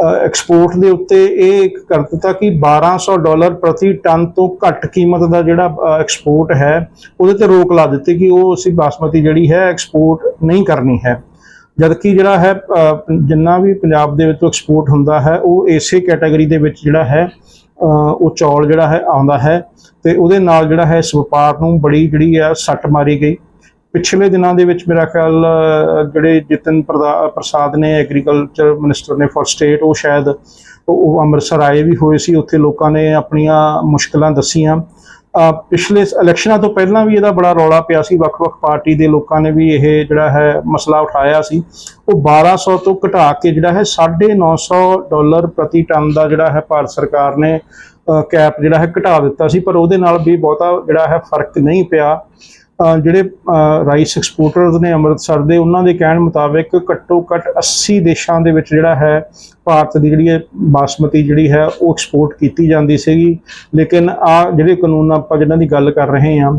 ਐਕਸਪੋਰਟ ਦੇ ਉੱਤੇ ਇਹ ਇੱਕ ਕਰ ਦਿੱਤਾ ਕਿ 1200 ਡਾਲਰ ਪ੍ਰਤੀ ਟਨ ਤੋਂ ਘੱਟ ਕੀਮਤ ਦਾ ਜਿਹੜਾ ਐਕਸਪੋਰਟ ਹੈ, ਉਹਦੇ ਤੇ ਰੋਕ ਲਾ ਦਿੱਤੀ ਕਿ ਉਹ ਅਸੀਂ ਬਾਸਮਤੀ ਜਿਹੜੀ ਹੈ ਐਕਸਪੋਰਟ ਨਹੀਂ ਕਰਨੀ ਹੈ। ਜਦਕਿ ਜਿਹੜਾ ਹੈ ਜਿੰਨਾ ਵੀ ਪੰਜਾਬ ਦੇ ਵਿੱਚੋਂ ਐਕਸਪੋਰਟ ਹੁੰਦਾ ਹੈ, ਉਹ ਇਸੇ ਕੈਟਾਗਰੀ ਦੇ ਵਿੱਚ ਜਿਹੜਾ ਹੈ ਉਹ ਚੌਲ ਜਿਹੜਾ ਹੈ ਆਉਂਦਾ ਹੈ ਤੇ ਉਹਦੇ ਨਾਲ ਜਿਹੜਾ ਹੈ ਇਸ ਵਪਾਰ ਨੂੰ ਬੜੀ ਜਿਹੜੀ ਹੈ ਸੱਟ ਮਾਰੀ ਗਈ। ਪਿਛਲੇ ਦਿਨਾਂ ਦੇ ਵਿੱਚ ਮੇਰਾ ਖਿਆਲ ਜਿਹੜੇ ਜਿਤਨ ਪ੍ਰਦਾ- ਪ੍ਰਸਾਦ ਨੇ ਐਗਰੀਕਲਚਰ ਮਿਨਿਸਟਰ ਨੇ ਫॉर ਸਟੇਟ ਉਹ ਸ਼ਾਇਦ ਉਹ ਅੰਮ੍ਰਿਤਸਰ ਆਏ ਵੀ ਹੋਏ ਸੀ, ਉੱਥੇ ਲੋਕਾਂ ਨੇ ਆਪਣੀਆਂ ਮੁਸ਼ਕਲਾਂ ਦੱਸੀਆਂ। ਪਿਛਲੇ ਇਲੈਕਸ਼ਨਾਂ ਤੋਂ ਪਹਿਲਾਂ ਵੀ ਇਹਦਾ ਬੜਾ ਰੌਲਾ ਪਿਆ ਸੀ, ਵੱਖ-ਵੱਖ ਪਾਰਟੀ ਦੇ ਲੋਕਾਂ ਨੇ ਵੀ ਇਹ ਜਿਹੜਾ ਹੈ ਮਸਲਾ ਉਠਾਇਆ ਸੀ। ਉਹ 1200 ਤੋਂ ਘਟਾ ਕੇ ਜਿਹੜਾ ਹੈ 950 ਡਾਲਰ ਪ੍ਰਤੀ ਟਨ ਦਾ ਜਿਹੜਾ ਹੈ ਭਾਰਤ ਸਰਕਾਰ ਨੇ ਕੈਪ ਜਿਹੜਾ ਹੈ ਘਟਾ ਦਿੱਤਾ ਸੀ, ਪਰ ਉਹਦੇ ਨਾਲ ਵੀ ਬਹੁਤਾ ਜਿਹੜਾ ਹੈ ਫ਼ਰਕ ਨਹੀਂ ਪਿਆ। ਜਿਹੜੇ ਰਾਈਸ ਐਕਸਪੋਰਟਰਸ ਨੇ ਅੰਮ੍ਰਿਤਸਰ ਦੇ, ਉਹਨਾਂ ਦੇ ਕਹਿਣ ਮੁਤਾਬਿਕ ਘੱਟੋ ਘੱਟ 80 ਦੇਸ਼ਾਂ ਦੇ ਵਿੱਚ ਜਿਹੜਾ ਹੈ, ਭਾਰਤ ਦੀ ਜਿਹੜੀ ਹੈ ਬਾਸਮਤੀ ਜਿਹੜੀ ਹੈ, ਉਹ ਐਕਸਪੋਰਟ ਕੀਤੀ ਜਾਂਦੀ ਸੀਗੀ। ਲੇਕਿਨ ਆ ਜਿਹੜੇ ਕਾਨੂੰਨ ਆਪਾਂ ਜਿਨ੍ਹਾਂ ਦੀ ਗੱਲ ਕਰ ਰਹੇ ਹਾਂ,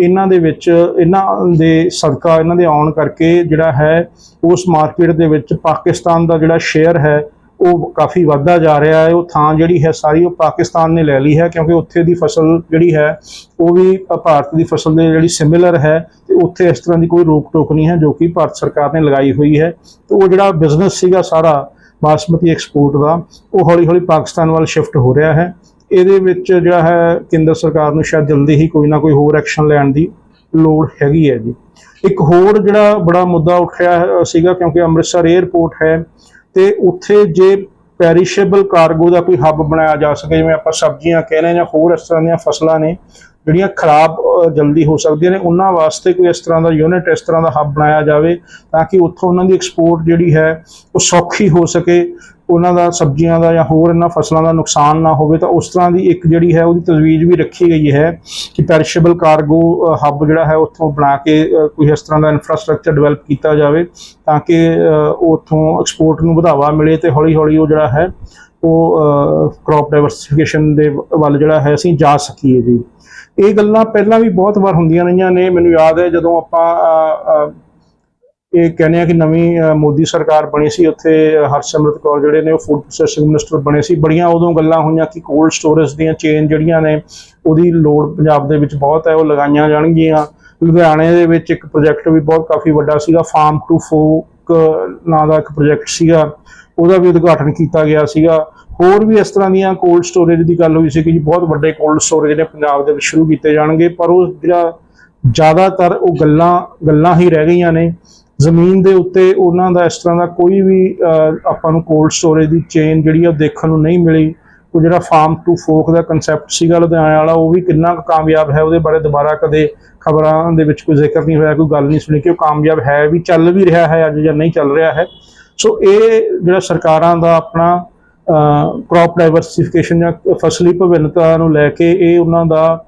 ਇਹਨਾਂ ਦੇ ਵਿੱਚ, ਇਹਨਾਂ ਦੇ ਸਦਕਾ ਇਹਨਾਂ ਦੇ ਆਉਣ ਕਰਕੇ ਜਿਹੜਾ ਹੈ, ਉਸ ਮਾਰਕੀਟ ਦੇ ਵਿੱਚ ਪਾਕਿਸਤਾਨ ਦਾ ਜਿਹੜਾ ਸ਼ੇਅਰ ਹੈ ਉਹ ਕਾਫੀ ਵੱਧਦਾ ਜਾ ਰਿਹਾ ਹੈ, ਉਹ ਥਾਂ ਜਿਹੜੀ ਹੈ ਸਾਰੀ ਉਹ ਪਾਕਿਸਤਾਨ ਨੇ ਲੈ ਲਈ ਹੈ, ਕਿਉਂਕਿ ਉੱਥੇ ਦੀ ਫਸਲ ਜਿਹੜੀ ਹੈ, ਉਹ ਵੀ ਭਾਰਤ ਦੀ ਫਸਲ ਦੇ ਜਿਹੜੀ ਸਿਮਿਲਰ ਹੈ, ਤੇ ਉੱਥੇ ਇਸ ਤਰ੍ਹਾਂ ਦੀ ਕੋਈ ਰੋਕ ਟੋਕ ਨਹੀਂ ਹੈ, ਜੋ ਕਿ ਭਾਰਤ ਸਰਕਾਰ ਨੇ ਲਗਾਈ ਹੋਈ ਹੈ। ਤੇ ਉਹ ਜਿਹੜਾ ਬਿਜ਼ਨਸ ਸੀਗਾ ਸਾਰਾ ਬਾਸਮਤੀ ਐਕਸਪੋਰਟ ਦਾ, ਉਹ ਹੌਲੀ-ਹੌਲੀ ਪਾਕਿਸਤਾਨ ਵੱਲ ਸ਼ਿਫਟ ਹੋ ਰਿਹਾ ਹੈ। ਇਹਦੇ ਵਿੱਚ ਜਿਹੜਾ ਹੈ, ਕੇਂਦਰ ਸਰਕਾਰ ਨੂੰ ਸ਼ਾਇਦ ਜਲਦੀ ਹੀ ਕੋਈ ਨਾ ਕੋਈ ਹੋਰ ਐਕਸ਼ਨ ਲੈਣ ਦੀ ਲੋੜ ਹੈਗੀ ਹੈ ਜੀ। ਇੱਕ ਹੋਰ ਜਿਹੜਾ ਬੜਾ ਮੁੱਦਾ ਉੱਠਿਆ ਸੀਗਾ, ਕਿਉਂਕਿ ਅੰਮ੍ਰਿਤਸਰ 에ਅਰਪੋਰਟ ਹੈ ਤੇ ਉੱਥੇ ਜੇ ਪੈਰੀਸ਼ੇਬਲ ਕਾਰਗੋ ਦਾ ਕੋਈ ਹੱਬ ਬਣਾਇਆ ਜਾ ਸਕੇ, ਜਿਵੇਂ ਆਪਾਂ ਸਬਜ਼ੀਆਂ ਕਹਿ ਰਹੇ ਜਾਂ ਹੋਰ ਇਸ ਤਰ੍ਹਾਂ ਦੀਆਂ ਫਸਲਾਂ ਨੇ, ਜਿਹੜੀਆਂ ਖਰਾਬ ਜਲਦੀ ਹੋ ਸਕਦੀਆਂ ਨੇ, ਉਹਨਾਂ ਵਾਸਤੇ ਕੋਈ ਇਸ ਤਰ੍ਹਾਂ ਦਾ ਯੂਨਿਟ ਇਸ ਤਰ੍ਹਾਂ ਦਾ ਹੱਬ ਬਣਾਇਆ ਜਾਵੇ ਤਾਂ ਕਿ ਉੱਥੋਂ ਉਹਨਾਂ ਦੀ ਐਕਸਪੋਰਟ ਜਿਹੜੀ ਹੈ ਉਹ ਸੌਖੀ ਹੋ ਸਕੇ। ਉਹਨਾਂ ਦਾ ਸਬਜ਼ੀਆਂ ਦਾ ਜਾਂ ਹੋਰ ਇਹਨਾਂ ਫਸਲਾਂ ਦਾ ਨੁਕਸਾਨ ਨਾ ਹੋਵੇ ਤਾਂ ਉਸ ਤਰ੍ਹਾਂ ਦੀ ਇੱਕ ਜਿਹੜੀ ਹੈ ਉਹਦੀ ਤਜਵੀਜ਼ ਵੀ ਰੱਖੀ ਗਈ ਹੈ ਕਿ ਪੈਰਿਸ਼ੇਬਲ ਕਾਰਗੋ ਹੱਬ ਜਿਹੜਾ ਹੈ ਉੱਥੋਂ ਬਣਾ ਕੇ ਕੋਈ ਇਸ ਤਰ੍ਹਾਂ ਦਾ ਇਨਫਰਾਸਟ੍ਰਕਚਰ ਡਿਵੈਲਪ ਕੀਤਾ ਜਾਵੇ ਤਾਂ ਕਿ ਉਹ ਉੱਥੋਂ ਐਕਸਪੋਰਟ ਨੂੰ ਵਧਾਵਾ ਮਿਲੇ ਤੇ ਹੌਲੀ ਹੌਲੀ ਉਹ ਜਿਹੜਾ ਹੈ ਉਹ ਕ੍ਰੌਪ ਡਾਈਵਰਸਿਫਿਕੇਸ਼ਨ ਦੇ ਵੱਲ ਜਿਹੜਾ ਹੈ ਅਸੀਂ ਜਾ ਸਕੀਏ ਜੀ। ਇਹ ਗੱਲਾਂ ਪਹਿਲਾਂ ਵੀ ਬਹੁਤ ਵਾਰ ਹੁੰਦੀਆਂ ਰਹੀਆਂ ਨੇ, ਮੈਨੂੰ ਯਾਦ ਹੈ ਜਦੋਂ ਆਪਾਂ ਇਹ ਕਹਿੰਦੇ ਆ ਕਿ ਨਵੀਂ ਮੋਦੀ ਸਰਕਾਰ ਬਣੀ ਸੀ, ਉੱਥੇ ਹਰਸਿਮਰਤ ਕੌਰ ਜਿਹੜੇ ਨੇ ਉਹ ਫੂਡ ਪ੍ਰੋਸੈਸਿੰਗ ਮਿਨਿਸਟਰ ਬਣੇ ਸੀ। ਬੜੀਆਂ ਉਦੋਂ ਗੱਲਾਂ ਹੋਈਆਂ ਕਿ ਕੋਲਡ ਸਟੋਰੇਜ ਦੀਆਂ ਚੇਨ ਜਿਹੜੀਆਂ ਨੇ, ਉਹਦੀ ਲੋੜ ਪੰਜਾਬ ਦੇ ਵਿੱਚ ਬਹੁਤ ਹੈ, ਉਹ ਲਗਾਈਆਂ ਜਾਣਗੀਆਂ। ਲੁਧਿਆਣੇ ਦੇ ਵਿੱਚ ਇੱਕ ਪ੍ਰੋਜੈਕਟ ਵੀ ਬਹੁਤ ਕਾਫੀ ਵੱਡਾ ਸੀਗਾ ਫਾਰਮ ਟੂ ਫੋਕ ਨਾਂ ਦਾ ਇੱਕ ਪ੍ਰੋਜੈਕਟ ਸੀਗਾ। ਉਹਦਾ ਵੀ ਉਦਘਾਟਨ ਕੀਤਾ ਗਿਆ ਸੀਗਾ। ਹੋਰ ਵੀ ਇਸ ਤਰ੍ਹਾਂ ਦੀਆਂ ਕੋਲਡ ਸਟੋਰੇਜ ਦੀ ਗੱਲ ਹੋਈ ਸੀ ਕਿ ਜੀ ਬਹੁਤ ਵੱਡੇ ਕੋਲਡ ਸਟੋਰੇਜ ਨੇ ਪੰਜਾਬ ਦੇ ਵਿੱਚ ਸ਼ੁਰੂ ਕੀਤੇ ਜਾਣਗੇ, ਪਰ ਉਹ ਜਿਹੜਾ ਜ਼ਿਆਦਾਤਰ ਉਹ ਗੱਲਾਂ ਗੱਲਾਂ ਹੀ ਰਹਿ ਗਈਆਂ ਨੇ। ਜ਼ਮੀਨ ਦੇ ਉੱਤੇ ਉਹਨਾਂ ਦਾ ਇਸ ਤਰ੍ਹਾਂ ਦਾ ਕੋਈ ਵੀ ਆਪਾਂ ਨੂੰ ਕੋਲਡ ਸਟੋਰੇਜ ਦੀ ਚੇਨ ਜਿਹੜੀ ਆ ਉਹ ਦੇਖਣ ਨੂੰ ਨਹੀਂ ਮਿਲੀ। ਉਹ ਜਿਹੜਾ ਫਾਰਮ ਟੂ ਫੋਕ ਦਾ ਕਨਸੈਪਟ ਸੀਗਾ ਲੁਧਿਆਣੇ ਵਾਲਾ, ਉਹ ਵੀ ਕਿੰਨਾ ਕੁ ਕਾਮਯਾਬ ਹੈ, ਉਹਦੇ ਬਾਰੇ ਦੁਬਾਰਾ ਕਦੇ ਖਬਰਾਂ ਦੇ ਵਿੱਚ ਕੋਈ ਜ਼ਿਕਰ ਨਹੀਂ ਹੋਇਆ, ਕੋਈ ਗੱਲ ਨਹੀਂ ਸੁਣੀ ਕਿ ਉਹ ਕਾਮਯਾਬ ਹੈ ਵੀ, ਚੱਲ ਵੀ ਰਿਹਾ ਹੈ ਅੱਜ ਜਾਂ ਨਹੀਂ ਚੱਲ ਰਿਹਾ ਹੈ। ਸੋ ਇਹ ਜਿਹੜਾ ਸਰਕਾਰਾਂ ਦਾ ਆਪਣਾ ਕ੍ਰੌਪ ਡਾਈਵਰਸਿਫਿਕੇਸ਼ਨ ਜਾਂ ਫਸਲੀ ਵਿਭਿੰਨਤਾ ਨੂੰ ਲੈ ਕੇ ਇਹ ਉਹਨਾਂ ਦਾ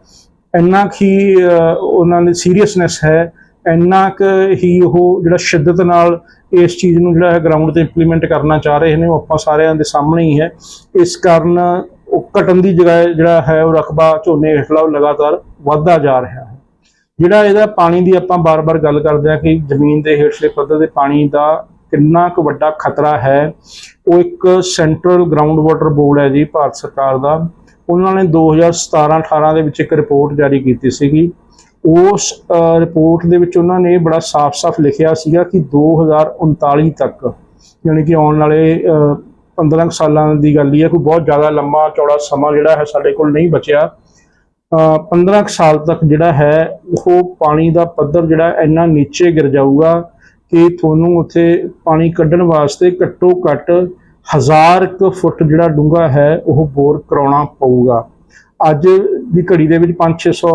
ਇੰਨਾ ਕੁ ਹੀ ਉਹਨਾਂ ਦੀ ਸੀਰੀਅਸਨੈਸ ਹੈ ਇੰਨਾ ਕੁ ਹੀ ਉਹ ਜਿਹੜਾ ਸ਼ਿੱਦਤ ਨਾਲ ਇਸ ਚੀਜ਼ ਨੂੰ ਜਿਹੜਾ ਹੈ ਗਰਾਊਂਡ ਤੇ ਇੰਪਲੀਮੈਂਟ ਕਰਨਾ ਚਾਹ ਰਹੇ ਨੇ, ਉਹ ਆਪਾਂ ਸਾਰਿਆਂ ਦੇ ਸਾਹਮਣੇ ਹੀ ਹੈ। ਇਸ ਕਾਰਨ ਉਹ ਘਟਣ ਦੀ ਜਗ੍ਹਾ ਜਿਹੜਾ ਹੈ ਉਹ ਰਕਬਾ ਝੋਨੇ ਹੇਠਲਾ ਉਹ ਲਗਾਤਾਰ ਵੱਧਦਾ ਜਾ ਰਿਹਾ ਹੈ। ਜਿਹੜਾ ਇਹਦਾ ਪਾਣੀ ਦੀ ਆਪਾਂ ਬਾਰ-ਬਾਰ ਗੱਲ ਕਰਦੇ ਆ ਕਿ ਜ਼ਮੀਨ ਦੇ ਹੇਠਲੇ ਪੱਧਰ ਦੇ ਪਾਣੀ ਦਾ ਕਿੰਨਾ ਕੁ ਵੱਡਾ ਖਤਰਾ ਹੈ, ਉਹ ਇੱਕ ਸੈਂਟਰਲ ਗਰਾਊਂਡ ਵਾਟਰ ਬੋਰਡ ਹੈ ਜੀ, ਭਾਰਤ ਸਰਕਾਰ ਦਾ। ਉਹਨਾਂ ਨੇ 2017-18 ਦੇ ਵਿੱਚ ਇੱਕ ਰਿਪੋਰਟ ਜਾਰੀ ਕੀਤੀ ਸੀਗੀ। ਉਸ ਰਿਪੋਰਟ ਦੇ ਵਿੱਚ ਉਹਨਾਂ ਨੇ ਬੜਾ ਸਾਫ਼-ਸਾਫ਼ ਲਿਖਿਆ ਸੀਗਾ ਕਿ 2039 ਤੱਕ ਯਾਨੀ ਕਿ ਆਉਣ ਵਾਲੇ ਅ, 15 ਕੁ ਸਾਲਾਂ ਦੀ ਗੱਲ ਹੀ ਹੈ ਕੋਈ ਬਹੁਤ ਜ਼ਿਆਦਾ ਲੰਮਾ ਚੌੜਾ ਸਮਾਂ ਜਿਹੜਾ ਹੈ ਸਾਡੇ ਕੋਲ ਨਹੀਂ ਬਚਿਆ। ਅ, 15 ਕੁ ਸਾਲ ਤੱਕ ਜਿਹੜਾ ਹੈ ਉਹ ਪਾਣੀ ਦਾ ਪੱਧਰ ਜਿਹੜਾ ਇੰਨਾ ਨੀਚੇ ਗਿਰ ਜਾਊਗਾ ਕਿ ਤੁਹਾਨੂੰ ਉੱਥੇ ਪਾਣੀ ਕੱਢਣ ਵਾਸਤੇ ਘੱਟੋ ਘੱਟ ਹਜ਼ਾਰ ਕੁ ਫੁੱਟ ਜਿਹੜਾ ਡੂੰਘਾ ਹੈ ਉਹ ਬੋਰ ਕਰਾਉਣਾ ਪਊਗਾ। ਅੱਜ ਦੀ ਘੜੀ ਦੇ ਵਿੱਚ 5-600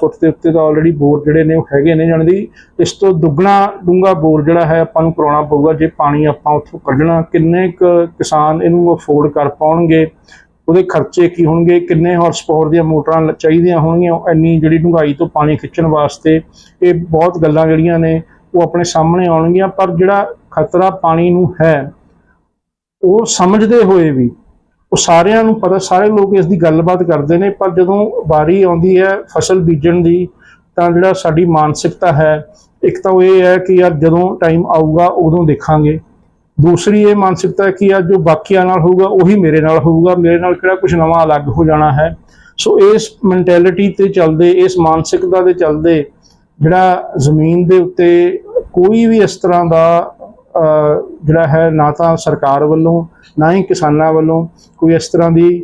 ਫੁੱਟ ਦੇ ਉੱਤੇ ਤਾਂ ਆਲਰੇਡੀ ਬੋਰ ਜਿਹੜੇ ਨੇ ਉਹ ਹੈਗੇ ਨੇ ਜਾਣੀ ਦੀ ਇਸ ਤੋਂ ਦੁੱਗਣਾ ਡੂੰਘਾ ਬੋਰ ਜਿਹੜਾ ਹੈ ਆਪਾਂ ਨੂੰ ਕਰਾਉਣਾ ਪਊਗਾ, ਜੇ ਪਾਣੀ ਆਪਾਂ ਉੱਥੋਂ ਕੱਢਣਾ, ਕਿੰਨੇ ਕੁ ਕਿਸਾਨ ਇਹਨੂੰ ਅਫੋਰਡ ਕਰ ਪਾਉਣਗੇ, ਉਹਦੇ ਖਰਚੇ ਕੀ ਹੋਣਗੇ, ਕਿੰਨੇ ਹਾਰਸ ਪਾਵਰ ਦੀਆਂ ਮੋਟਰਾਂ ਚਾਹੀਦੀਆਂ ਹੋਣਗੀਆਂ ਇੰਨੀ ਜਿਹੜੀ ਡੂੰਘਾਈ ਤੋਂ ਪਾਣੀ ਖਿੱਚਣ ਵਾਸਤੇ ਇਹ ਬਹੁਤ ਗੱਲਾਂ ਜਿਹੜੀਆਂ ਨੇ ਉਹ ਆਪਣੇ ਸਾਹਮਣੇ ਆਉਣਗੀਆਂ, ਪਰ ਜਿਹੜਾ ਖਤਰਾ ਪਾਣੀ ਨੂੰ ਹੈ, ਉਹ ਸਮਝਦੇ ਹੋਏ ਵੀ ਉਹ ਸਾਰਿਆਂ ਨੂੰ ਪਤਾ, ਸਾਰੇ ਲੋਕ ਇਸ ਦੀ ਗੱਲਬਾਤ ਕਰਦੇ ਨੇ, ਪਰ ਜਦੋਂ ਵਾਰੀ ਆਉਂਦੀ ਹੈ ਫਸਲ ਬੀਜਣ ਦੀ, ਤਾਂ ਜਿਹੜਾ ਸਾਡੀ ਮਾਨਸਿਕਤਾ ਹੈ, ਇੱਕ ਤਾਂ ਉਹ ਇਹ ਹੈ ਕਿ ਯਾਰ ਜਦੋਂ ਟਾਈਮ ਆਊਗਾ, ਉਦੋਂ ਦੇਖਾਂਗੇ। ਦੂਸਰੀ ਇਹ ਮਾਨਸਿਕਤਾ ਕਿ ਯਾਰ ਜੋ ਬਾਕੀਆਂ ਨਾਲ ਹੋਊਗਾ, ਉਹੀ ਮੇਰੇ ਨਾਲ ਹੋਊਗਾ। ਮੇਰੇ ਨਾਲ ਕਿਹੜਾ ਕੁਝ ਨਵਾਂ ਅਲੱਗ ਹੋ ਜਾਣਾ ਹੈ। ਸੋ ਇਸ ਮੈਂਟੈਲਿਟੀ ਤੇ ਚੱਲਦੇ, ਇਸ ਮਾਨਸਿਕਤਾ ਦੇ ਚੱਲਦੇ, ਜਿਹੜਾ ਜ਼ਮੀਨ ਦੇ ਉੱਤੇ ਕੋਈ ਵੀ ਇਸ ਤਰ੍ਹਾਂ ਦਾ ਜਿਹੜਾ ਹੈ, ਨਾ ਤਾਂ ਸਰਕਾਰ ਵੱਲੋਂ, ਨਾ ਹੀ ਕਿਸਾਨਾਂ ਵੱਲੋਂ ਕੋਈ ਇਸ ਤਰ੍ਹਾਂ ਦੀ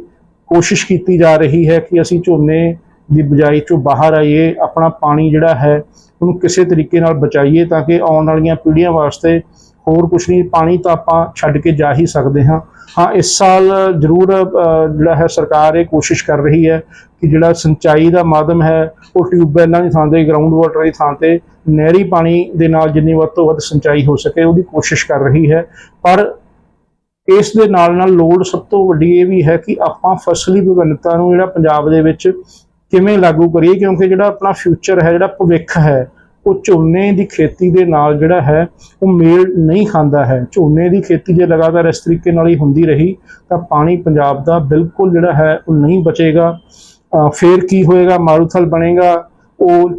ਕੋਸ਼ਿਸ਼ ਕੀਤੀ ਜਾ ਰਹੀ ਹੈ ਕਿ ਅਸੀਂ ਝੋਨੇ ਦੀ ਬਜਾਈ ਚੋਂ ਬਾਹਰ ਆਈਏ, ਆਪਣਾ ਪਾਣੀ ਜਿਹੜਾ ਹੈ, ਉਹਨੂੰ ਕਿਸੇ ਤਰੀਕੇ ਨਾਲ ਬਚਾਈਏ ਤਾਂ ਕਿ ਆਉਣ ਵਾਲੀਆਂ ਪੀੜ੍ਹੀਆਂ ਵਾਸਤੇ ਹੋਰ ਕੁਝ ਨਹੀਂ, ਪਾਣੀ ਤਾਂ ਆਪਾਂ ਛੱਡ ਕੇ ਜਾ ਹੀ ਸਕਦੇ ਹਾਂ। ਹਾਂ, ਇਸ ਸਾਲ ਜ਼ਰੂਰ ਜਿਹੜਾ ਹੈ, ਸਰਕਾਰ ਇਹ ਕੋਸ਼ਿਸ਼ ਕਰ ਰਹੀ ਹੈ ਕਿ ਜਿਹੜਾ ਸਿੰਚਾਈ ਦਾ ਮਾਧਮ ਹੈ, ਉਹ ਟਿਊਬਵੈਲਾਂ ਦੀ ਥਾਂ ਤੇ ਗਰਾਊਂਡ ਵਾਟਰ ਦੀ ਥਾਂ ਤੇ ਨਹਿਰੀ ਪਾਣੀ ਦੇ ਨਾਲ ਜਿੰਨੀ ਵੱਧ ਤੋਂ ਵੱਧ ਸਿੰਚਾਈ ਹੋ ਸਕੇ, ਉਹਦੀ ਕੋਸ਼ਿਸ਼ ਕਰ ਰਹੀ ਹੈ। ਪਰ ਇਸ ਦੇ ਨਾਲ ਨਾਲ ਲੋੜ ਸਭ ਤੋਂ ਵੱਡੀ ਇਹ ਵੀ ਹੈ ਕਿ ਆਪਾਂ ਫਸਲੀ ਵਿਭਿੰਨਤਾ ਨੂੰ ਜਿਹੜਾ ਪੰਜਾਬ ਦੇ ਵਿੱਚ ਕਿਵੇਂ ਲਾਗੂ ਕਰੀਏ, ਕਿਉਂਕਿ ਜਿਹੜਾ ਆਪਣਾ ਫਿਊਚਰ ਹੈ, ਜਿਹੜਾ ਭਵਿੱਖ ਹੈ, ਉਹ ਝੋਨੇ ਦੀ ਖੇਤੀ ਦੇ ਨਾਲ ਜਿਹੜਾ ਹੈ, ਉਹ ਮੇਲ ਨਹੀਂ ਖਾਂਦਾ ਹੈ। ਝੋਨੇ ਦੀ ਖੇਤੀ ਜੇ ਲਗਾਤਾਰ ਇਸ ਤਰੀਕੇ ਨਾਲ ਹੀ ਹੁੰਦੀ ਰਹੀ, ਤਾਂ ਪਾਣੀ ਪੰਜਾਬ ਦਾ ਬਿਲਕੁਲ ਜਿਹੜਾ ਹੈ, ਉਹ ਨਹੀਂ ਬਚੇਗਾ। ਅਹ ਫੇਰ ਕੀ ਹੋਏਗਾ? ਮਾਰੂਥਲ ਬਣੇਗਾ, ਉਹ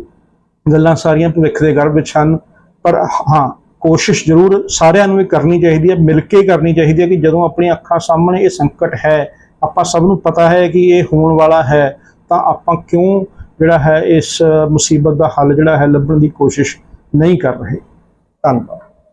ਗੱਲਾਂ ਸਾਰੀਆਂ ਭਵਿੱਖ ਦੇ ਗਰਭ ਵਿੱਚ ਹਨ, ਪਰ ਹਾਂ ਕੋਸ਼ਿਸ਼ ਜ਼ਰੂਰ ਸਾਰਿਆਂ ਨੂੰ ਇਹ ਕਰਨੀ ਚਾਹੀਦੀ ਹੈ, ਮਿਲ ਕੇ ਕਰਨੀ ਚਾਹੀਦੀ ਹੈ ਕਿ ਜਦੋਂ ਆਪਣੀਆਂ ਅੱਖਾਂ ਸਾਹਮਣੇ ਇਹ ਸੰਕਟ ਹੈ, ਆਪਾਂ ਸਭ ਨੂੰ ਪਤਾ ਹੈ ਕਿ ਇਹ ਹੋਣ ਵਾਲਾ ਹੈ, ਤਾਂ ਆਪਾਂ ਕਿਉਂ ਜਿਹੜਾ ਹੈ ਇਸ ਮੁਸੀਬਤ ਦਾ ਹੱਲ ਜਿਹੜਾ ਹੈ ਲੱਭਣ ਦੀ ਕੋਸ਼ਿਸ਼ ਨਹੀਂ ਕਰ ਰਹੇ। ਧੰਨਵਾਦ।